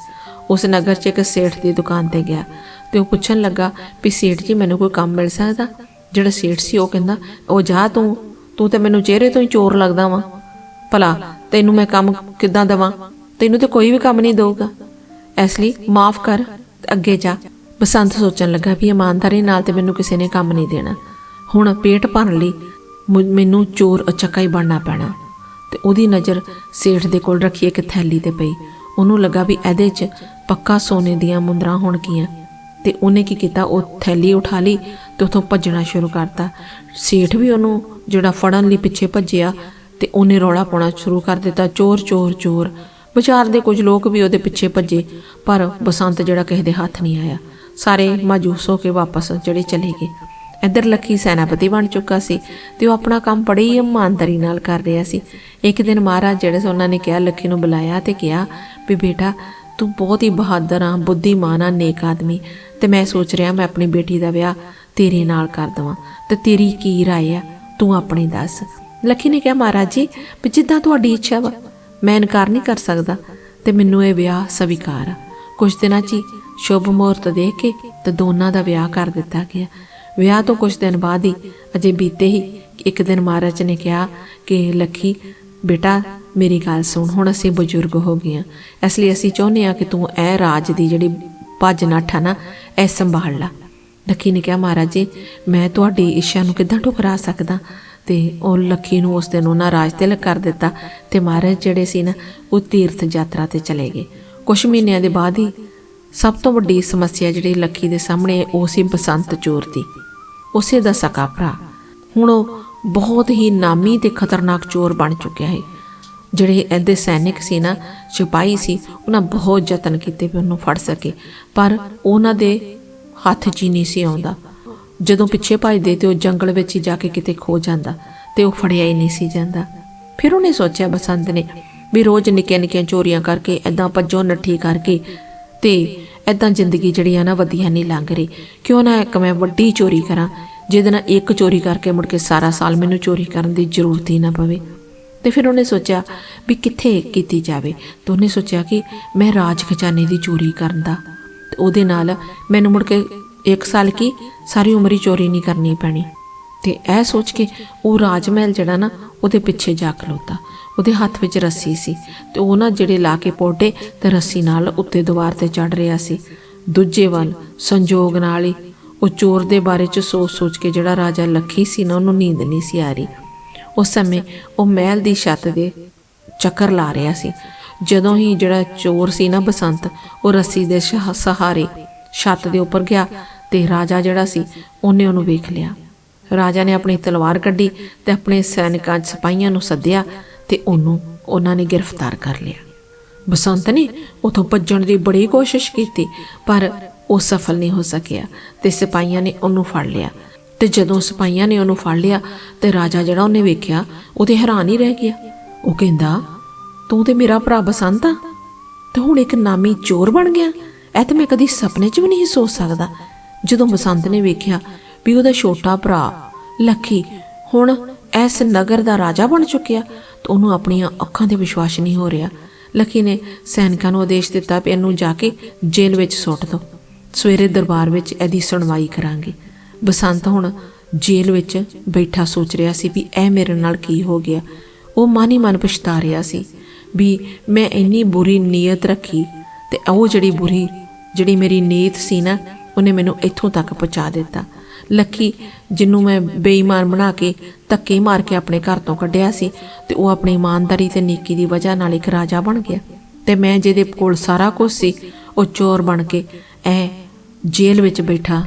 A: ਉਸ ਨਗਰ 'ਚ ਇੱਕ ਸੇਠ ਦੀ ਦੁਕਾਨ ਤੇ ਗਿਆ ਤੇ ਉਹ ਪੁੱਛਣ ਲੱਗਾ ਵੀ ਸੇਠ ਜੀ, ਮੈਨੂੰ ਕੋਈ ਕੰਮ ਮਿਲ ਸਕਦਾ? ਜਿਹੜਾ ਸੇਠ ਸੀ ਉਹ ਕਹਿੰਦਾ, ਉਹ ਜਾ ਤੂੰ ਤੂੰ ਤੇ ਮੈਨੂੰ ਚਿਹਰੇ ਤੋਂ ਹੀ ਚੋਰ ਲੱਗਦਾ ਵਾਂ। ਭਲਾ, ਤੈਨੂੰ ਮੈਂ ਕੰਮ ਕਿੱਦਾਂ ਦਵਾਂ? ਤੈਨੂੰ ਤੇ ਕੋਈ ਵੀ ਕੰਮ ਨਹੀਂ ਦਊਗਾ। ਇਸ ਲਈ ਮਾਫ ਕਰ, ਅੱਗੇ ਜਾ। ਬਸੰਤ ਸੋਚਣ ਲੱਗਾ ਵੀ ਇਮਾਨਦਾਰੀ ਨਾਲ ਤੇ ਮੈਨੂੰ ਕਿਸੇ ਨੇ ਕੰਮ ਨਹੀਂ ਦੇਣਾ। ਹੁਣ ਪੇਟ ਭਰਨ ਲਈ ਮੈਨੂੰ ਚੋਰ ਅਚੱਕਾ ਹੀ ਬਣਨਾ ਪੈਣਾ। ਤੇ ਉਹਦੀ ਨਜ਼ਰ ਸੇਠ ਦੇ ਕੋਲ ਰੱਖੀ ਇੱਕ ਥੈਲੀ ਤੇ ਪਈ। ਉਹਨੂੰ ਲੱਗਾ ਵੀ ਇਹਦੇ 'ਚ ਪੱਕਾ ਸੋਨੇ ਦੀਆਂ ਮੁੰਦਰਾਂ ਹੋਣਗੀਆਂ। ਤੇ ਉਹਨੇ ਕੀ ਕੀਤਾ? ਉਹ ਥੈਲੀ ਉਠਾ ਲਈ ਤੇ ਉਥੋਂ ਭੱਜਣਾ ਸ਼ੁਰੂ ਕਰਤਾ। ਸੇਠ ਵੀ ਉਹਨੂੰ ਜਿਹੜਾ ਫੜਨ ਲਈ ਪਿੱਛੇ ਭੱਜਿਆ ਤੇ ਉਹਨੇ ਰੌਲਾ ਪਾਉਣਾ ਸ਼ੁਰੂ ਕਰ ਦਿੱਤਾ। ਚੋਰ ਚੋਰ ਚੋਰ। ਵਿਚਾਰ ਦੇ ਕੁਝ ਲੋਕ ਵੀ ਉਹਦੇ ਪਿੱਛੇ ਭੱਜੇ, ਪਰ ਬਸੰਤ ਜਿਹੜਾ ਕਿਸੇ ਦੇ ਹੱਥ ਨਹੀਂ ਆਇਆ। ਸਾਰੇ ਮਾਜੂਸ ਹੋ ਕੇ ਵਾਪਸ ਜਿਹੜੇ ਚਲੇ ਗਏ। ਇੱਧਰ ਲੱਕੀ ਸੈਨਾਪਤੀ ਬਣ ਚੁੱਕਾ ਸੀ ਤੇ ਉਹ ਆਪਣਾ ਕੰਮ ਬੜੀ ਇਮਾਨਦਾਰੀ ਨਾਲ ਕਰ ਰਿਹਾ ਸੀ ਇੱਕ ਦਿਨ ਮਹਾਰਾਜ ਜਿਹੜੇ ਸੀ ਉਹਨਾਂ ਨੇ ਕਿਹਾ ਲੱਕੀ ਨੂੰ ਬੁਲਾਇਆ ਤੇ ਕਿਹਾ ਵੀ ਬੇਟਾ ਤੂੰ ਬਹੁਤ ਹੀ ਬਹਾਦਰ ਆ ਬੁੱਧੀਮਾਨ ਆ ਨੇਕ ਆਦਮੀ ਤੇ ਮੈਂ ਸੋਚ ਰਿਹਾ ਮੈਂ ਆਪਣੀ ਬੇਟੀ ਦਾ ਵਿਆਹ ਤੇਰੇ ਨਾਲ ਕਰ ਦਵਾਂ ਤੇ ਤੇਰੀ ਕੀ رائے ਆ ਤੂੰ ਆਪਣੀ ਦੱਸ ਲੱਕੀ ਨੇ ਕਿਹਾ ਮਹਾਰਾਜ ਜੀ ਵੀ ਜਿੱਦਾਂ ਤੁਹਾਡੀ ਇੱਛਾ ਵਾ ਮੈਂ ਇਨਕਾਰ ਨਹੀਂ ਕਰ ਸਕਦਾ ਤੇ ਮੈਨੂੰ ਇਹ ਵਿਆਹ ਸਵੀਕਾਰ ਆ ਕੁਝ ਦਿਨਾਂ 'ਚ ਹੀ ਸ਼ੁਭ ਮੂਹਰਤ ਦੇਖ ਕੇ ਤੇ ਦੋਨਾਂ ਦਾ ਵਿਆਹ ਕਰ ਦਿੱਤਾ ਗਿਆ ਵਿਆਹ ਤੋਂ ਕੁਝ ਦਿਨ ਬਾਅਦ ਹੀ ਅਜੇ ਬੀਤੇ ਹੀ ਇੱਕ ਦਿਨ ਮਹਾਰਾਜ ਨੇ ਕਿਹਾ ਕਿ ਲੱਖੀ, ਬੇਟਾ, ਮੇਰੀ ਗੱਲ ਸੁਣ, ਹੁਣ ਅਸੀਂ ਬਜ਼ੁਰਗ ਹੋ ਗਏ ਹਾਂ। ਇਸ ਲਈ ਅਸੀਂ ਚਾਹੁੰਦੇ ਹਾਂ ਕਿ ਤੂੰ ਇਹ ਰਾਜ ਦੀ ਜਿਹੜੀ ਭੱਜ ਨੱਠ ਆ ਨਾ, ਇਹ ਸੰਭਾਲ ਲਾ। ਲੱਖੀ ਨੇ ਕਿਹਾ, ਮਹਾਰਾਜ ਜੀ, ਮੈਂ ਤੁਹਾਡੀ ਇੱਛਾ ਨੂੰ ਕਿੱਦਾਂ ਠੁਕਰਾ ਸਕਦਾ? ਤੇ ਉਹ ਲੱਖੀ ਨੂੰ ਉਸ ਦਿਨ ਉਹਨਾਂ ਰਾਜ ਤਿਲਕ ਕਰ ਦਿੱਤਾ ਤੇ ਮਹਾਰਾਜ ਜਿਹੜੇ ਸੀ ਨਾ, ਉਹ ਤੀਰਥ ਯਾਤਰਾ ਤੇ ਚਲੇ ਗਏ। ਕੁਝ ਮਹੀਨਿਆਂ ਦੇ ਬਾਅਦ ਹੀ ਸਭ ਤੋਂ ਵੱਡੀ ਸਮੱਸਿਆ ਜਿਹੜੀ ਲੱਕੀ ਦੇ ਸਾਹਮਣੇ ਉਹ ਸੀ ਬਸੰਤ ਚੋਰ ਦੀ, ਉਸੇ ਦਾ ਸਕਾ ਭਰਾ। ਹੁਣ ਉਹ ਬਹੁਤ ਹੀ ਨਾਮੀ ਤੇ ਖਤਰਨਾਕ ਚੋਰ ਬਣ ਚੁੱਕਿਆ ਹੈ। ਜਿਹੜੇ ਇਹਦੇ ਸੈਨਿਕ ਸੀ ਨਾ, ਸਿਪਾਹੀ ਸੀ, ਉਹਨਾਂ ਬਹੁਤ ਯਤਨ ਕੀਤੇ ਵੀ ਉਹਨੂੰ ਫੜ ਸਕੇ, ਪਰ ਉਹਨਾਂ ਦੇ ਹੱਥ 'ਚ ਹੀ ਨਹੀਂ ਸੀ ਆਉਂਦਾ। ਜਦੋਂ ਪਿੱਛੇ ਭੱਜਦੇ ਤੇ ਉਹ ਜੰਗਲ ਵਿੱਚ ਹੀ ਜਾ ਕੇ ਕਿਤੇ ਖੋ ਜਾਂਦਾ ਤੇ ਉਹ ਫੜਿਆ ਹੀ ਨਹੀਂ ਸੀ ਜਾਂਦਾ। ਫਿਰ ਉਹਨੇ ਸੋਚਿਆ ਬਸੰਤ ਨੇ ਵੀ ਰੋਜ਼ ਨਿੱਕੀਆਂ ਨਿੱਕੀਆਂ ਚੋਰੀਆਂ ਕਰਕੇ ਐਦਾਂ ਭੱਜੋ ਨੱਠੀ ਕਰਕੇ ਤੇ ਐਦਾਂ ਜ਼ਿੰਦਗੀ ਜਿਹੜੀ ਆ ਨਾ ਵਧੀਆ ਨਹੀਂ ਲੰਘ ਰਹੀ। ਕਿਉਂ ਨਾ ਇੱਕ ਮੈਂ ਵੱਡੀ ਚੋਰੀ ਕਰਾਂ, ਜਿਹਦੇ ਨਾਲ ਇੱਕ ਚੋਰੀ ਕਰਕੇ ਮੁੜ ਕੇ ਸਾਰਾ ਸਾਲ ਮੈਨੂੰ ਚੋਰੀ ਕਰਨ ਦੀ ਜ਼ਰੂਰਤ ਹੀ ਨਾ ਪਵੇ। ਤੇ ਫਿਰ ਉਹਨੇ ਸੋਚਿਆ ਵੀ ਕਿੱਥੇ ਕੀਤੀ ਜਾਵੇ। ਤਾਂ ਉਹਨੇ ਸੋਚਿਆ ਕਿ ਮੈਂ ਰਾਜ ਖਜ਼ਾਨੇ ਦੀ ਚੋਰੀ ਕਰਨ ਦਾ। ਤੇ ਉਹਦੇ ਨਾਲ ਮੈਨੂੰ ਮੁੜ ਕੇ ਇੱਕ ਸਾਲ ਕੀ ਸਾਰੀ ਉਮਰ ਹੀ ਚੋਰੀ ਨਹੀਂ ਕਰਨੀ ਪੈਣੀ। ਤੇ ਇਹ ਸੋਚ ਕੇ ਉਹ ਰਾਜ ਮਹਿਲ ਜਿਹੜਾ ਨਾ ਉਹਦੇ ਪਿੱਛੇ ਜਾ ਖਲੋਤਾ। ਉਹਦੇ ਹੱਥ ਵਿੱਚ ਰੱਸੀ ਸੀ ਤੇ ਉਹ ਨਾ ਜਿਹੜੇ ਲਾ ਕੇ ਪੋਟੇ ਤੇ ਰੱਸੀ ਨਾਲ ਉੱਤੇ ਦੀਵਾਰ ਤੇ ਚੜ ਰਿਹਾ ਸੀ। ਦੂਜੇ ਵੱਲ ਸੰਜੋਗ ਨਾਲ ਹੀ ਉਹ ਚੋਰ ਦੇ ਬਾਰੇ ਚ ਸੋਚ-ਸੋਚ ਕੇ ਜਿਹੜਾ ਰਾਜਾ ਲੱਖੀ ਸੀ ਨਾ, ਉਹਨੂੰ ਨੀਂਦ ਨਹੀਂ ਸੀ ਆ ਰਹੀ। ਉਸ ਸਮੇਂ ਉਹ ਮਹਿਲ ਦੀ ਛੱਤ ਦੇ ਚੱਕਰ ਲਾ ਰਿਹਾ ਸੀ। ਜਦੋਂ ਹੀ ਜਿਹੜਾ ਚੋਰ ਸੀ ਨਾ ਬਸੰਤ, ਉਹ ਰੱਸੀ ਦੇ ਸ਼ਹ- ਸਹਾਰੇ ਛੱਤ ਦੇ ਉੱਪਰ ਗਿਆ ਤੇ ਰਾਜਾ ਜਿਹੜਾ ਸੀ, ਉਹਨੇ ਉਹਨੂੰ ਵੇਖ ਲਿਆ। ਰਾਜਾ ਨੇ ਆਪਣੀ ਤਲਵਾਰ ਕੱਢੀ ਤੇ ਆਪਣੇ ਸੈਨਿਕਾਂ ਸਿਪਾਹੀਆਂ ਨੂੰ ਸੱਦਿਆ ਤੇ ਉਹਨੂੰ ਉਹਨਾਂ ਨੇ ਗ੍ਰਿਫਤਾਰ ਕਰ ਲਿਆ। ਬਸੰਤ ਨੇ ਉਥੋਂ ਭੱਜਣ ਦੀ ਬੜੀ ਕੋਸ਼ਿਸ਼ ਕੀਤੀ, ਪਰ ਉਹ ਸਫਲ ਨਹੀਂ ਹੋ ਸਕਿਆ ਤੇ ਸਿਪਾਹੀਆਂ ਨੇ ਉਹਨੂੰ ਫੜ ਲਿਆ। ਤੇ ਜਦੋਂ ਸਿਪਾਹੀਆਂ ਨੇ ਉਹਨੂੰ ਫੜ ਲਿਆ ਤੇ ਰਾਜਾ ਜਿਹੜਾ ਉਹਨੇ ਵੇਖਿਆ, ਉਹ ਤੇ ਹੈਰਾਨ ਹੀ ਰਹਿ ਗਿਆ। ਉਹ ਕਹਿੰਦਾ, ਤੂੰ ਤੇ ਮੇਰਾ ਭਰਾ ਬਸੰਤ ਆ? ਤੇ ਹੁਣ ਇੱਕ ਨਾਮੀ ਚੋਰ ਬਣ ਗਿਆ? ਇਹ ਤਾਂ ਮੈਂ ਕਦੀ ਸੁਪਨੇ 'ਚ ਵੀ ਨਹੀਂ ਸੋਚ ਸਕਦਾ। ਜਦੋਂ ਬਸੰਤ ਨੇ ਵੇਖਿਆ ਵੀ ਉਹਦਾ ਛੋਟਾ ਭਰਾ, ਲੱਖੀ, ਹੁਣ ਇਸ ਨਗਰ ਦਾ ਰਾਜਾ ਬਣ ਚੁੱਕਿਆ ਤਾਂ ਉਹਨੂੰ ਆਪਣੀਆਂ ਅੱਖਾਂ ਤੇ ਵਿਸ਼ਵਾਸ ਨਹੀਂ ਹੋ ਰਿਹਾ। ਲੱਖੀ ਨੇ ਸੈਨਿਕਾਂ ਨੂੰ ਆਦੇਸ਼ ਦਿੱਤਾ ਵੀ ਇਹਨੂੰ ਜਾ ਕੇ ਜੇਲ੍ਹ ਵਿੱਚ ਸੁੱਟ ਦਿਓ ਸਵੇਰੇ ਦਰਬਾਰ ਵਿੱਚ ਇਹਦੀ ਸੁਣਵਾਈ ਕਰਾਂਗੇ। ਬਸੰਤ ਹੁਣ ਜੇਲ੍ਹ ਵਿੱਚ ਬੈਠਾ ਸੋਚ ਰਿਹਾ ਸੀ ਵੀ ਇਹ ਮੇਰੇ ਨਾਲ ਕੀ ਹੋ ਗਿਆ। ਉਹ ਮਨ ਹੀ ਮਨ ਪਛਤਾ ਰਿਹਾ ਸੀ ਵੀ ਮੈਂ ਇੰਨੀ ਬੁਰੀ ਨੀਅਤ ਰੱਖੀ ਤੇ ਉਹ ਜਿਹੜੀ ਬੁਰੀ, ਜਿਹੜੀ ਮੇਰੀ ਨੀਅਤ ਸੀ ਨਾ, ਉਹਨੇ ਮੈਨੂੰ ਇੱਥੋਂ ਤੱਕ ਪਹੁੰਚਾ ਦਿੱਤਾ। ਲੱਕੀ ਜਿਹਨੂੰ ਮੈਂ ਬੇਈਮਾਨ ਬਣਾ ਕੇ ਧੱਕੇ ਮਾਰ ਕੇ ਆਪਣੇ ਘਰ ਤੋਂ ਕੱਢਿਆ ਸੀ ਤੇ ਉਹ ਆਪਣੀ ਇਮਾਨਦਾਰੀ ਤੇ ਨੇਕੀ ਦੀ ਵਜ੍ਹਾ ਨਾਲ ਇੱਕ ਰਾਜਾ ਬਣ ਗਿਆ। ਤੇ ਮੈਂ ਜਿਹਦੇ ਕੋਲ ਸਾਰਾ ਕੁਝ ਸੀ, ਉਹ ਚੋਰ ਬਣ ਕੇ ਐ ਜੇਲ੍ਹ ਵਿੱਚ ਬੈਠਾ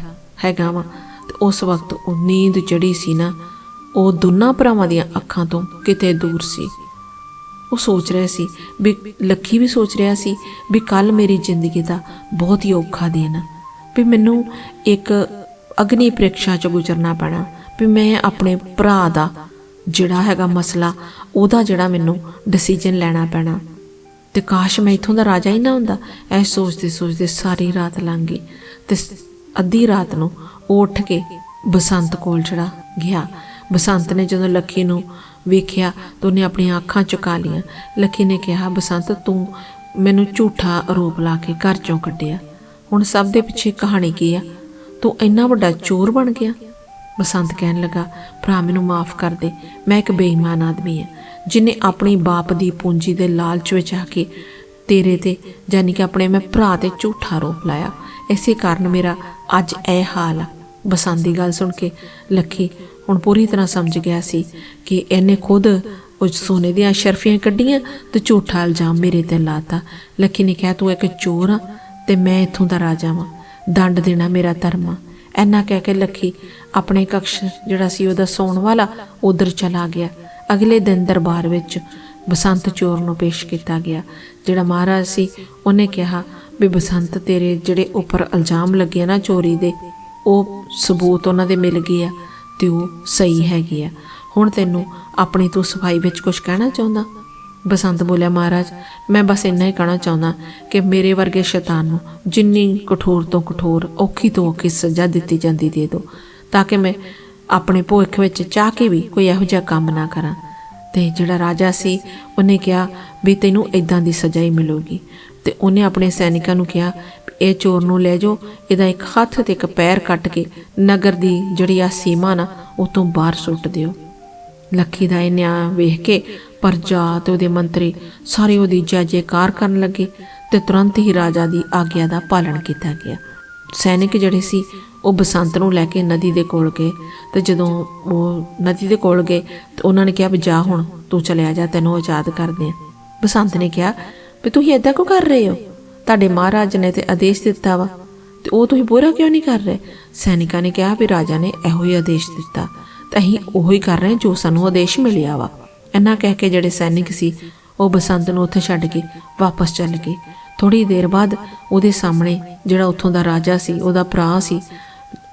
A: ਹੈਗਾ ਵਾਂ। ਤੇ ਉਸ ਵਕਤ ਉਹ ਨੀਂਦ ਚੜੀ ਸੀ ਨਾ, ਉਹ ਦੋਨਾਂ ਭਰਾਵਾਂ ਦੀਆਂ ਅੱਖਾਂ ਤੋਂ ਕਿਤੇ ਦੂਰ ਸੀ। ਉਹ ਸੋਚ ਰਿਹਾ ਸੀ ਵੀ ਲੱਖੀ ਵੀ ਸੋਚ ਰਿਹਾ ਸੀ ਵੀ ਕੱਲ ਮੇਰੀ ਜ਼ਿੰਦਗੀ ਦਾ ਬਹੁਤ ਹੀ ਔਖਾ ਦਿਨ ਆ। ਵੀ ਮੈਨੂੰ ਇੱਕ ਅਗਨੀ ਪ੍ਰੀਖਿਆ ਚ ਗੁਜ਼ਰਨਾ ਪੈਣਾ ਵੀ ਮੈਂ ਆਪਣੇ ਭਰਾ ਦਾ ਜਿਹੜਾ ਹੈਗਾ ਮਸਲਾ, ਉਹਦਾ ਜਿਹੜਾ ਮੈਨੂੰ ਡਿਸੀਜਨ ਲੈਣਾ ਪੈਣਾ। ਤੇ ਕਾਸ਼ ਮੈਂ ਇਥੋਂ ਦਾ ਰਾਜਾ ਹੀ ਨਾ ਹੁੰਦਾ। ਐ ਸੋਚਦੇ ਸੋਚਦੇ ਸਾਰੀ ਰਾਤ ਲੰਘ ਗਈ ਤੇ ਅੱਧੀ ਰਾਤ ਨੂੰ ਉਹ ਉੱਠ ਕੇ ਬਸੰਤ ਕੋਲ ਜਿਹੜਾ ਗਿਆ। ਬਸੰਤ ਨੇ ਜਦੋਂ ਲੱਖੀ ਨੂੰ ਵੇਖਿਆ ਤਾਂ ਉਹਨੇ ਆਪਣੀਆਂ ਅੱਖਾਂ ਚੁਕਾ ਲੀਆਂ ਲੱਖੀ ਨੇ ਕਿਹਾ, ਬਸੰਤ, ਤੂੰ ਮੈਨੂੰ ਝੂਠਾ ਆਰੋਪ ਲਾ ਕੇ ਘਰ ਚੋਂ ਕੱਢਿਆ। ਹੁਣ ਸਭ ਦੇ ਪਿੱਛੇ ਕਹਾਣੀ ਕੀ ਆ? ਤੂੰ ਇੰਨਾ ਵੱਡਾ ਚੋਰ ਬਣ ਗਿਆ। ਬਸੰਤ ਕਹਿਣ ਲੱਗਾ, ਭਰਾ, ਮੈਨੂੰ ਮਾਫ ਕਰ ਦੇ। ਮੈਂ ਇੱਕ ਬੇਈਮਾਨ ਆਦਮੀ ਹਾਂ, ਜਿਨੇ ਆਪਣੀ ਬਾਪ ਦੀ ਪੂੰਜੀ ਦੇ ਲਾਲਚ ਵਿੱਚ ਆ ਕੇ ਤੇਰੇ ਤੇ, ਯਾਨੀ ਕਿ ਆਪਣੇ ਮੈਂ ਭਰਾ ਤੇ ਝੂਠਾ ਰੋਪ ਲਾਇਆ। ਇਸੇ ਕਾਰਨ ਮੇਰਾ ਅੱਜ ਇਹ ਹਾਲ ਆ। ਬਸੰਤ ਦੀ ਗੱਲ ਸੁਣ ਕੇ ਲੱਖੀ ਹੁਣ ਪੂਰੀ ਤਰ੍ਹਾਂ ਸਮਝ ਗਿਆ ਸੀ ਕਿ ਇਹਨੇ ਖੁਦ ਉਹ ਸੋਨੇ ਦੀਆਂ ਸ਼ਰਫੀਆਂ ਕੱਢੀਆਂ ਤੇ ਝੂਠਾ ਇਲਜ਼ਾਮ ਮੇਰੇ ਤੇ ਲਾਤਾ। ਲੱਖੀ ਨੇ ਕਿਹਾ, ਤੂੰ ਇੱਕ ਚੋਰ ਆ ਤੇ ਮੈਂ ਇੱਥੋਂ ਦਾ ਰਾਜਾ ਵਾਂ। ਦੰਡ ਦੇਣਾ ਮੇਰਾ ਧਰਮ ਆ। ਐਨਾ ਕਹਿ ਕੇ ਲੱਖੀ ਆਪਣੇ ਕਕਸ਼ ਜਿਹੜਾ ਸੀ ਉਹਦਾ ਸੌਣ ਵਾਲਾ ਉਧਰ ਚਲਾ ਗਿਆ। ਅਗਲੇ ਦਿਨ ਦਰਬਾਰ ਵਿੱਚ ਬਸੰਤ ਚੋਰ ਨੂੰ ਪੇਸ਼ ਕੀਤਾ ਗਿਆ। ਜਿਹੜਾ ਮਹਾਰਾਜ ਸੀ, ਉਹਨੇ ਕਿਹਾ ਵੀ ਬਸੰਤ ਤੇਰੇ ਜਿਹੜੇ ਉੱਪਰ ਇਲਜ਼ਾਮ ਲੱਗੇ ਆ ਨਾ ਚੋਰੀ ਦੇ, ਉਹ ਸਬੂਤ ਉਹਨਾਂ ਦੇ ਮਿਲ ਗਏ ਆ ਤੇ ਉਹ ਸਹੀ ਹੈਗੇ ਆ। ਹੁਣ ਤੈਨੂੰ ਆਪਣੀ ਤੂੰ ਸਫ਼ਾਈ ਵਿੱਚ ਕੁਝ ਕਹਿਣਾ ਚਾਹੁੰਦਾ? ਬਸੰਤ ਬੋਲਿਆ, ਮਹਾਰਾਜ, ਮੈਂ ਬਸ ਇੰਨਾ ਹੀ ਕਹਿਣਾ ਚਾਹੁੰਦਾ ਕਿ ਮੇਰੇ ਵਰਗੇ ਸ਼ੈਤਾਨ ਨੂੰ ਜਿੰਨੀ ਕਠੋਰ ਤੋਂ ਕਠੋਰ, ਔਖੀ ਤੋਂ ਔਖੀ ਸਜ਼ਾ ਦਿੱਤੀ ਜਾਂਦੀ ਦੇ ਦਿਓ, ਤਾਂ ਕਿ ਮੈਂ ਆਪਣੇ ਭਵਿੱਖ ਵਿੱਚ ਚਾਹ ਕੇ ਵੀ ਕੋਈ ਇਹੋ ਜਿਹਾ ਕੰਮ ਨਾ ਕਰਾਂ। ਤੇ ਜਿਹੜਾ ਰਾਜਾ ਸੀ, ਉਹਨੇ ਕਿਹਾ ਵੀ ਤੈਨੂੰ ਇਦਾਂ ਦੀ ਸਜ਼ਾ ਹੀ ਮਿਲੂਗੀ। ਤੇ ਉਹਨੇ ਆਪਣੇ ਸੈਨਿਕਾਂ ਨੂੰ ਕਿਹਾ, ਇਹ ਚੋਰ ਨੂੰ ਲੈ ਜਾਓ, ਇਹਦਾ ਇੱਕ ਹੱਥ ਤੇ ਇੱਕ ਪੈਰ ਕੱਟ ਕੇ ਨਗਰ ਦੀ ਜਿਹੜੀ ਆ ਸੀਮਾ ਨਾ, ਉਹ ਤੋਂ ਬਾਹਰ ਸੁੱਟ ਦਿਓ। ਲੱਖੀ ਦਾ ਇਹ ਨਿਆਂ ਵੇਖ ਕੇ ਪਰਜਾ ਤੇ ਉਹਦੇ ਮੰਤਰੀ ਸਾਰੇ ਉਹਦੀ ਜੈ ਜੈਕਾਰ ਕਰਨ ਲੱਗੇ ਤੇ ਤੁਰੰਤ ਹੀ ਰਾਜਾ ਦੀ ਆਗਿਆ ਦਾ ਪਾਲਣ ਕੀਤਾ ਗਿਆ। ਸੈਨਿਕ ਜਿਹੜੇ ਸੀ, ਉਹ ਬਸੰਤ ਨੂੰ ਲੈ ਕੇ ਨਦੀ ਦੇ ਕੋਲ ਗਏ ਤੇ ਜਦੋਂ ਉਹ ਨਦੀ ਦੇ ਕੋਲ ਗਏ ਤੇ ਉਹਨਾਂ ਨੇ ਕਿਹਾ ਵੀ ਜਾ ਹੁਣ, ਤੂੰ ਚਲਿਆ ਜਾ, ਤੈਨੂੰ ਆਜ਼ਾਦ ਕਰਦੇ ਆ ਬਸੰਤ ਨੇ ਕਿਹਾ ਵੀ ਤੁਸੀਂ ਏਦਾਂ ਕਿਉਂ ਕਰ ਰਹੇ ਹੋ? ਤੁਹਾਡੇ ਮਹਾਰਾਜ ਨੇ ਤੇ ਆਦੇਸ਼ ਦਿੱਤਾ ਵਾ ਤੇ ਉਹ ਤੁਸੀਂ ਪੂਰਾ ਕਿਉਂ ਨਹੀਂ ਕਰ ਰਹੇ? ਸੈਨਿਕਾਂ ਨੇ ਕਿਹਾ ਵੀ ਰਾਜਾ ਨੇ ਇਹੋ ਹੀ ਆਦੇਸ਼ ਦਿੱਤਾ ਤਾਂ ਅਸੀਂ ਉਹੋ ਹੀ ਕਰ ਰਹੇ ਜੋ ਸਾਨੂੰ ਆਦੇਸ਼ ਮਿਲਿਆ ਵਾ। ਇੰਨਾ ਕਹਿ ਕੇ ਜਿਹੜੇ ਸੈਨਿਕ ਸੀ, ਉਹ ਬਸੰਤ ਨੂੰ ਉੱਥੇ ਛੱਡ ਕੇ ਵਾਪਸ ਚੱਲ ਗਏ। ਥੋੜੀ ਦੇਰ ਬਾਅਦ ਉਹਦੇ ਸਾਹਮਣੇ ਜਿਹੜਾ ਉੱਥੋਂ ਦਾ ਰਾਜਾ ਸੀ, ਉਹਦਾ ਭਰਾ ਸੀ,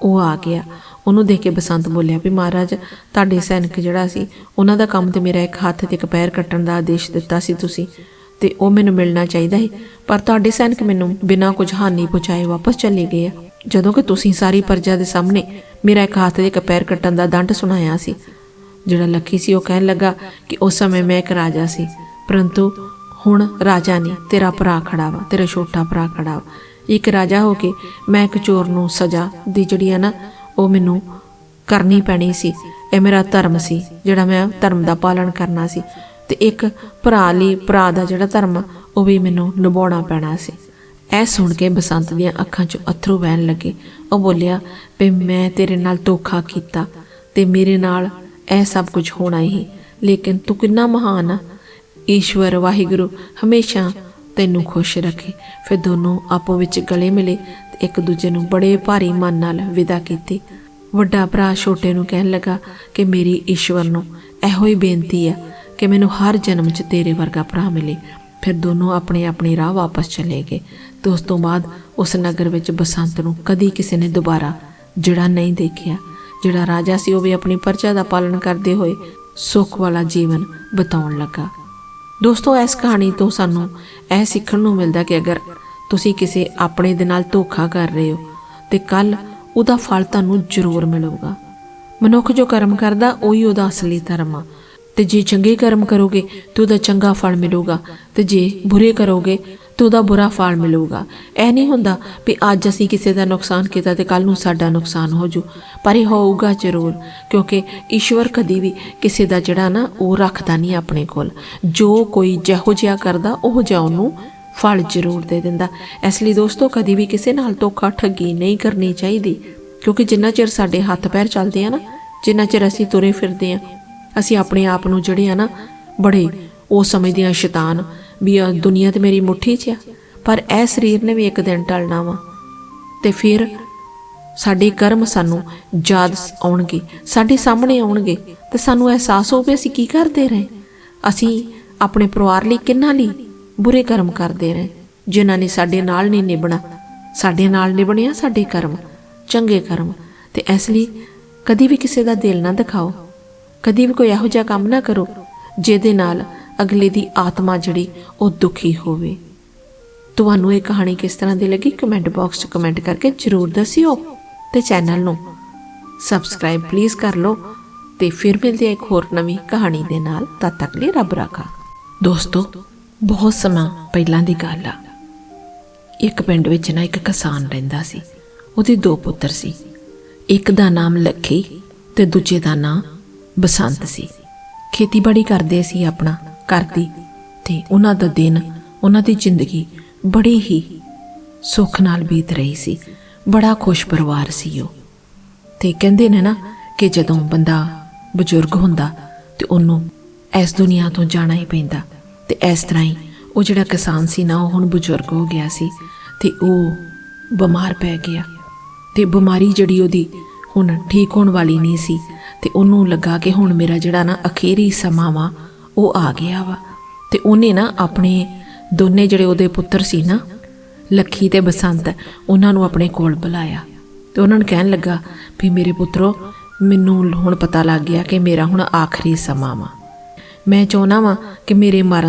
A: ਉਹ ਆ ਗਿਆ। ਉਹਨੂੰ ਦੇਖ ਕੇ ਬਸੰਤ ਬੋਲਿਆ ਵੀ ਮਹਾਰਾਜ, ਤੁਹਾਡੇ ਸੈਨਿਕ ਜਿਹੜਾ ਸੀ, ਉਹਨਾਂ ਦਾ ਕੰਮ ਤੇ ਮੇਰਾ ਇੱਕ ਹੱਥ ਤੇ ਇੱਕ ਪੈਰ ਕੱਟਣ ਦਾ ਆਦੇਸ਼ ਦਿੱਤਾ ਸੀ ਤੁਸੀਂ, ਤੇ ਉਹ ਮੈਨੂੰ ਮਿਲਣਾ ਚਾਹੀਦਾ ਹੈ ਪਰ ਤੁਹਾਡੇ ਸੈਨਿਕ ਮੈਨੂੰ ਬਿਨਾਂ ਕੁਝ ਹਾਨੀ ਪਹੁੰਚਾਏ ਵਾਪਸ ਚਲੇ ਗਏ ਆ। ਜਦੋਂ ਕਿ ਤੁਸੀਂ ਸਾਰੀ ਪਰਜਾ ਦੇ ਸਾਹਮਣੇ ਮੇਰਾ ਇੱਕ ਹੱਥ ਤੇ ਇੱਕ ਪੈਰ ਕੱਟਣ ਦਾ ਦੰਡ ਸੁਣਾਇਆ ਸੀ ਜਿਹੜਾ ਲੱਖੀ ਸੀ, ਉਹ ਕਹਿਣ ਲੱਗਾ ਕਿ ਉਸ ਸਮੇਂ ਮੈਂ ਇੱਕ ਰਾਜਾ ਸੀ। ਪਰੰਤੂ ਹੁਣ ਰਾਜਾ ਨਹੀਂ, ਤੇਰਾ ਭਰਾ ਖੜਾ ਵਾ, ਤੇਰਾ ਛੋਟਾ ਭਰਾ ਖੜਾ ਵਾ। ਇੱਕ ਰਾਜਾ ਹੋ ਕੇ ਮੈਂ ਇੱਕ ਚੋਰ ਨੂੰ ਸਜ਼ਾ ਦੀ ਜਿਹੜੀ ਆ ਨਾ, ਉਹ ਮੈਨੂੰ ਕਰਨੀ ਪੈਣੀ ਸੀ। ਇਹ ਮੇਰਾ ਧਰਮ ਸੀ, ਜਿਹੜਾ ਮੈਂ ਧਰਮ ਦਾ ਪਾਲਣ ਕਰਨਾ ਸੀ। ਤੇ ਇੱਕ ਭਰਾ ਲਈ, ਭਰਾ ਦਾ ਜਿਹੜਾ ਧਰਮ ਉਹ ਵੀ ਮੈਨੂੰ ਨਿਭਾਉਣਾ ਪੈਣਾ ਸੀ। ਇਹ ਸੁਣ ਕੇ ਬਸੰਤ ਦੀਆਂ ਅੱਖਾਂ 'ਚੋਂ ਅਥਰੂ ਵਹਿਣ ਲੱਗੇ। ਉਹ ਬੋਲਿਆ, ਵੀ ਮੈਂ ਤੇਰੇ ਨਾਲ ਧੋਖਾ ਕੀਤਾ ਤੇ ਮੇਰੇ ਨਾਲ ਇਹ ਸਭ ਕੁਝ ਹੋਣਾ ਹੀ। ਲੇਕਿਨ ਤੂੰ ਕਿੰਨਾ ਮਹਾਨ ਆ। ਈਸ਼ਵਰ, ਵਾਹਿਗੁਰੂ, ਹਮੇਸ਼ਾ ਤੈਨੂੰ ਖੁਸ਼ ਰੱਖੇ। ਫਿਰ ਦੋਨੋਂ ਆਪੋ ਵਿੱਚ ਗਲੇ ਮਿਲੇ ਤੇ ਇੱਕ ਦੂਜੇ ਨੂੰ ਬੜੇ ਭਾਰੀ ਮਨ ਨਾਲ ਵਿਦਾ ਕੀਤੀ। ਵੱਡਾ ਭਰਾ ਛੋਟੇ ਨੂੰ ਕਹਿਣ ਲੱਗਾ ਕਿ ਮੇਰੀ ਈਸ਼ਵਰ ਨੂੰ ਇਹੋ ਹੀ ਬੇਨਤੀ ਆ ਕਿ ਮੈਨੂੰ ਹਰ ਜਨਮ 'ਚ ਤੇਰੇ ਵਰਗਾ ਭਰਾ ਮਿਲੇ। ਫਿਰ ਦੋਨੋਂ ਆਪਣੇ ਆਪਣੇ ਰਾਹ ਵਾਪਸ ਚਲੇ ਗਏ। ਤੇ ਉਸ ਤੋਂ ਬਾਅਦ ਉਸ ਨਗਰ ਵਿੱਚ ਬਸੰਤ ਨੂੰ ਕਦੀ ਕਿਸੇ ਨੇ ਦੁਬਾਰਾ ਜਿਹੜਾ ਨਹੀਂ ਦੇਖਿਆ। ਜਿਹੜਾ ਰਾਜਾ ਸੀ, ਉਹ ਵੀ ਆਪਣੀ ਪਰਚਾ ਦਾ ਪਾਲਣ ਕਰਦੇ ਹੋਏ ਸੁੱਖ ਵਾਲਾ ਜੀਵਨ ਬਿਤਾਉਣ ਲੱਗਾ। ਦੋਸਤੋ, ਇਸ ਕਹਾਣੀ ਤੋਂ ਸਾਨੂੰ ਇਹ ਸਿੱਖਣ ਨੂੰ ਮਿਲਦਾ ਕਿ ਅਗਰ ਤੁਸੀਂ ਕਿਸੇ ਆਪਣੇ ਦੇ ਨਾਲ ਧੋਖਾ ਕਰ ਰਹੇ ਹੋ, ਤੇ ਕੱਲ ਉਹਦਾ ਫਲ ਤੁਹਾਨੂੰ ਜ਼ਰੂਰ ਮਿਲੂਗਾ। ਮਨੁੱਖ ਜੋ ਕਰਮ ਕਰਦਾ, ਉਹੀ ਉਹਦਾ ਅਸਲੀ ਧਰਮ ਆ। ਤੇ ਜੇ ਚੰਗੇ ਕਰਮ ਕਰੋਗੇ, ਤੇ ਉਹਦਾ ਚੰਗਾ ਫਲ ਮਿਲੂਗਾ। ਤੇ ਜੇ ਬੁਰੇ ਕਰੋਗੇ ਤੇ ਉਹਦਾ ਬੁਰਾ ਫਲ ਮਿਲੂਗਾ। ਇਹ ਨਹੀਂ ਹੁੰਦਾ ਵੀ ਅੱਜ ਅਸੀਂ ਕਿਸੇ ਦਾ ਨੁਕਸਾਨ ਕੀਤਾ ਤੇ ਕੱਲ ਨੂੰ ਸਾਡਾ ਨੁਕਸਾਨ ਹੋ ਜੂ। ਪਰ ਇਹ ਹੋਊਗਾ ਜ਼ਰੂਰ, ਕਿਉਂਕਿ ਈਸ਼ਵਰ ਕਦੀ ਵੀ ਕਿਸੇ ਦਾ ਜਿਹੜਾ ਨਾ, ਉਹ ਰੱਖਦਾ ਨਹੀਂ ਆਪਣੇ ਕੋਲ। ਜੋ ਕੋਈ ਜਿਹੋ ਜਿਹਾ ਕਰਦਾ, ਉਹ ਜਿਹਾ ਉਹਨੂੰ ਫਲ ਜ਼ਰੂਰ ਦੇ ਦਿੰਦਾ। ਇਸ ਲਈ ਦੋਸਤੋ, ਕਦੀ ਵੀ ਕਿਸੇ ਨਾਲ ਧੋਖਾ ਠੱਗੀ ਨਹੀਂ ਕਰਨੀ ਚਾਹੀਦੀ, ਕਿਉਂਕਿ ਜਿੰਨਾ ਚਿਰ ਸਾਡੇ ਹੱਥ ਪੈਰ ਚੱਲਦੇ ਆ ਨਾ, ਜਿੰਨਾ ਚਿਰ ਅਸੀਂ ਤੁਰੇ ਫਿਰਦੇ ਆ, ਅਸੀਂ ਆਪਣੇ ਆਪ ਨੂੰ ਜਿਹੜੇ ਆ ਨਾ, ਬੜੇ ਉਹ ਸਮਝਦੇ ਆ ਸ਼ੈਤਾਨ। ਵੀ ਆ ਦੁਨੀਆ ਤੇ ਮੇਰੀ ਮੁੱਠੀ 'ਚ ਆ। ਪਰ ਇਹ ਸਰੀਰ ਨੇ ਵੀ ਇੱਕ ਦਿਨ ਟਲਣਾ ਵਾ। ਤੇ ਫਿਰ ਸਾਡੇ ਕਰਮ ਸਾਨੂੰ ਯਾਦ ਆਉਣਗੇ, ਸਾਡੇ ਸਾਹਮਣੇ ਆਉਣਗੇ। ਤੇ ਸਾਨੂੰ ਅਹਿਸਾਸ ਹੋਵੇ ਅਸੀਂ ਕੀ ਕਰਦੇ ਰਹੇ? ਅਸੀਂ ਆਪਣੇ ਪਰਿਵਾਰ ਲਈ ਕਿੰਨਾ ਲਈ ਬੁਰੇ ਕਰਮ ਕਰਦੇ ਰਹੇ? ਜਿਨ੍ਹਾਂ ਨੇ ਸਾਡੇ ਨਾਲ ਨਹੀਂ ਨਿਭਣਾ, ਸਾਡੇ ਨਾਲ ਨਿਭਣੇ ਆ ਸਾਡੇ ਕਰਮ, ਚੰਗੇ ਕਰਮ। ਤੇ ਇਸ ਲਈ ਕਦੀ ਵੀ ਕਿਸੇ ਦਾ ਦਿਲ ਨਾ ਦਿਖਾਓ। ਕਦੀ ਵੀ ਕੋਈ ਇਹੋ ਜਿਹਾ ਕੰਮ ਨਾ ਕਰੋ, ਜਿਹਦੇ ਨਾਲ ਅਗਲੇ ਦੀ ਆਤਮਾ ਜਿਹੜੀ, ਉਹ ਦੁਖੀ ਹੋਵੇ। ਤੁਹਾਨੂੰ ਇਹ ਕਹਾਣੀ ਕਿਸ ਤਰ੍ਹਾਂ ਦੀ ਲੱਗੀ? ਕਮੈਂਟ ਬਾਕਸ 'ਚ ਕਮੈਂਟ ਕਰਕੇ ਜਰੂਰ ਦੱਸਿਓ ਤੇ ਚੈਨਲ ਨੂੰ ਸਬਸਕ੍ਰਾਈਬ ਪਲੀਜ਼ ਕਰ ਲਓ ਤੇ ਫਿਰ ਮਿਲਦੇ ਆ ਇੱਕ ਹੋਰ ਨਵੀਂ ਕਹਾਣੀ ਦੇ ਨਾਲ। ਤਦ ਤੱਕ ਲਈ ਰੱਬ ਰਾਖਾ। ਦੋਸਤੋ, ਬਹੁਤ ਸਮਾਂ ਪਹਿਲਾਂ ਦੀ ਗੱਲ ਆ। ਇੱਕ ਪਿੰਡ ਵਿੱਚ ਨਾ ਇੱਕ ਕਿਸਾਨ ਰਹਿੰਦਾ ਸੀ। ਉਹਦੇ ਦੋ ਪੁੱਤਰ ਸੀ। ਇੱਕ ਦਾ ਨਾਮ ਲੱਖੀ ਤੇ ਦੂਜੇ ਦਾ ਨਾਮ ਬਸੰਤ ਸੀ। ਖੇਤੀਬਾੜੀ ਕਰਦੇ ਸੀ ਆਪਣਾ। ਕਰਦੀ ਤੇ ਉਹਨਾਂ ਦਾ ਦਿਨ, ਉਹਨਾਂ ਦੀ ਜ਼ਿੰਦਗੀ ਬੜੀ ਹੀ ਸੁੱਖ ਨਾਲ ਬੀਤ ਰਹੀ ਸੀ। ਬੜਾ ਖੁਸ਼ ਪਰਿਵਾਰ ਸੀ ਉਹ। ਤੇ ਕਹਿੰਦੇ ਨੇ ਨਾ ਕਿ ਜਦੋਂ ਬੰਦਾ ਬਜ਼ੁਰਗ ਹੁੰਦਾ ਤੇ ਉਹਨੂੰ ਇਸ ਦੁਨੀਆ ਤੋਂ ਜਾਣਾ ਹੀ ਪੈਂਦਾ ਤੇ ਇਸ ਤਰ੍ਹਾਂ ਹੀ ਉਹ ਜਿਹੜਾ ਕਿਸਾਨ ਸੀ ਨਾ, ਉਹ ਹੁਣ ਬਜ਼ੁਰਗ ਹੋ ਗਿਆ ਸੀ ਤੇ ਉਹ ਬਿਮਾਰ ਪੈ ਗਿਆ ਤੇ ਬਿਮਾਰੀ ਜਿਹੜੀ ਉਹਦੀ ਹੁਣ ਠੀਕ ਹੋਣ ਵਾਲੀ ਨਹੀਂ ਸੀ ਤੇ ਉਹਨੂੰ ਲੱਗਾ ਕਿ ਹੁਣ ਮੇਰਾ ਜਿਹੜਾ ਨਾ ਅਖੀਰੀ ਸਮਾਂ ਵਾ ਉਹ ਆ ਗਿਆ ਵਾ। ਤੇ ਉਹਨੇ ਨਾ ਆਪਣੇ ਦੋਨੇ ਜਿਹੜੇ ਉਹਦੇ ਪੁੱਤਰ ਸੀ ਨਾ, ਲੱਖੀ ਤੇ ਬਸੰਤ, ਉਹਨਾਂ ਨੂੰ ਆਪਣੇ ਕੋਲ ਬੁਲਾਇਆ। ਤੇ ਉਹਨਾਂ ਨੂੰ ਕਹਿਣ ਲੱਗਾ ਵੀ ਮੇਰੇ ਪੁੱਤਰੋ, ਮੈਨੂੰ ਹੁਣ ਪਤਾ ਲੱਗ ਗਿਆ ਕਿ ਮੇਰਾ ਹੁਣ ਆਖਰੀ ਸਮਾਂ ਵਾ। ਮੈਂ ਚਾਹੁੰਦਾ ਵਾਂ ਕਿ ਮੇਰੇ ਮਰਨ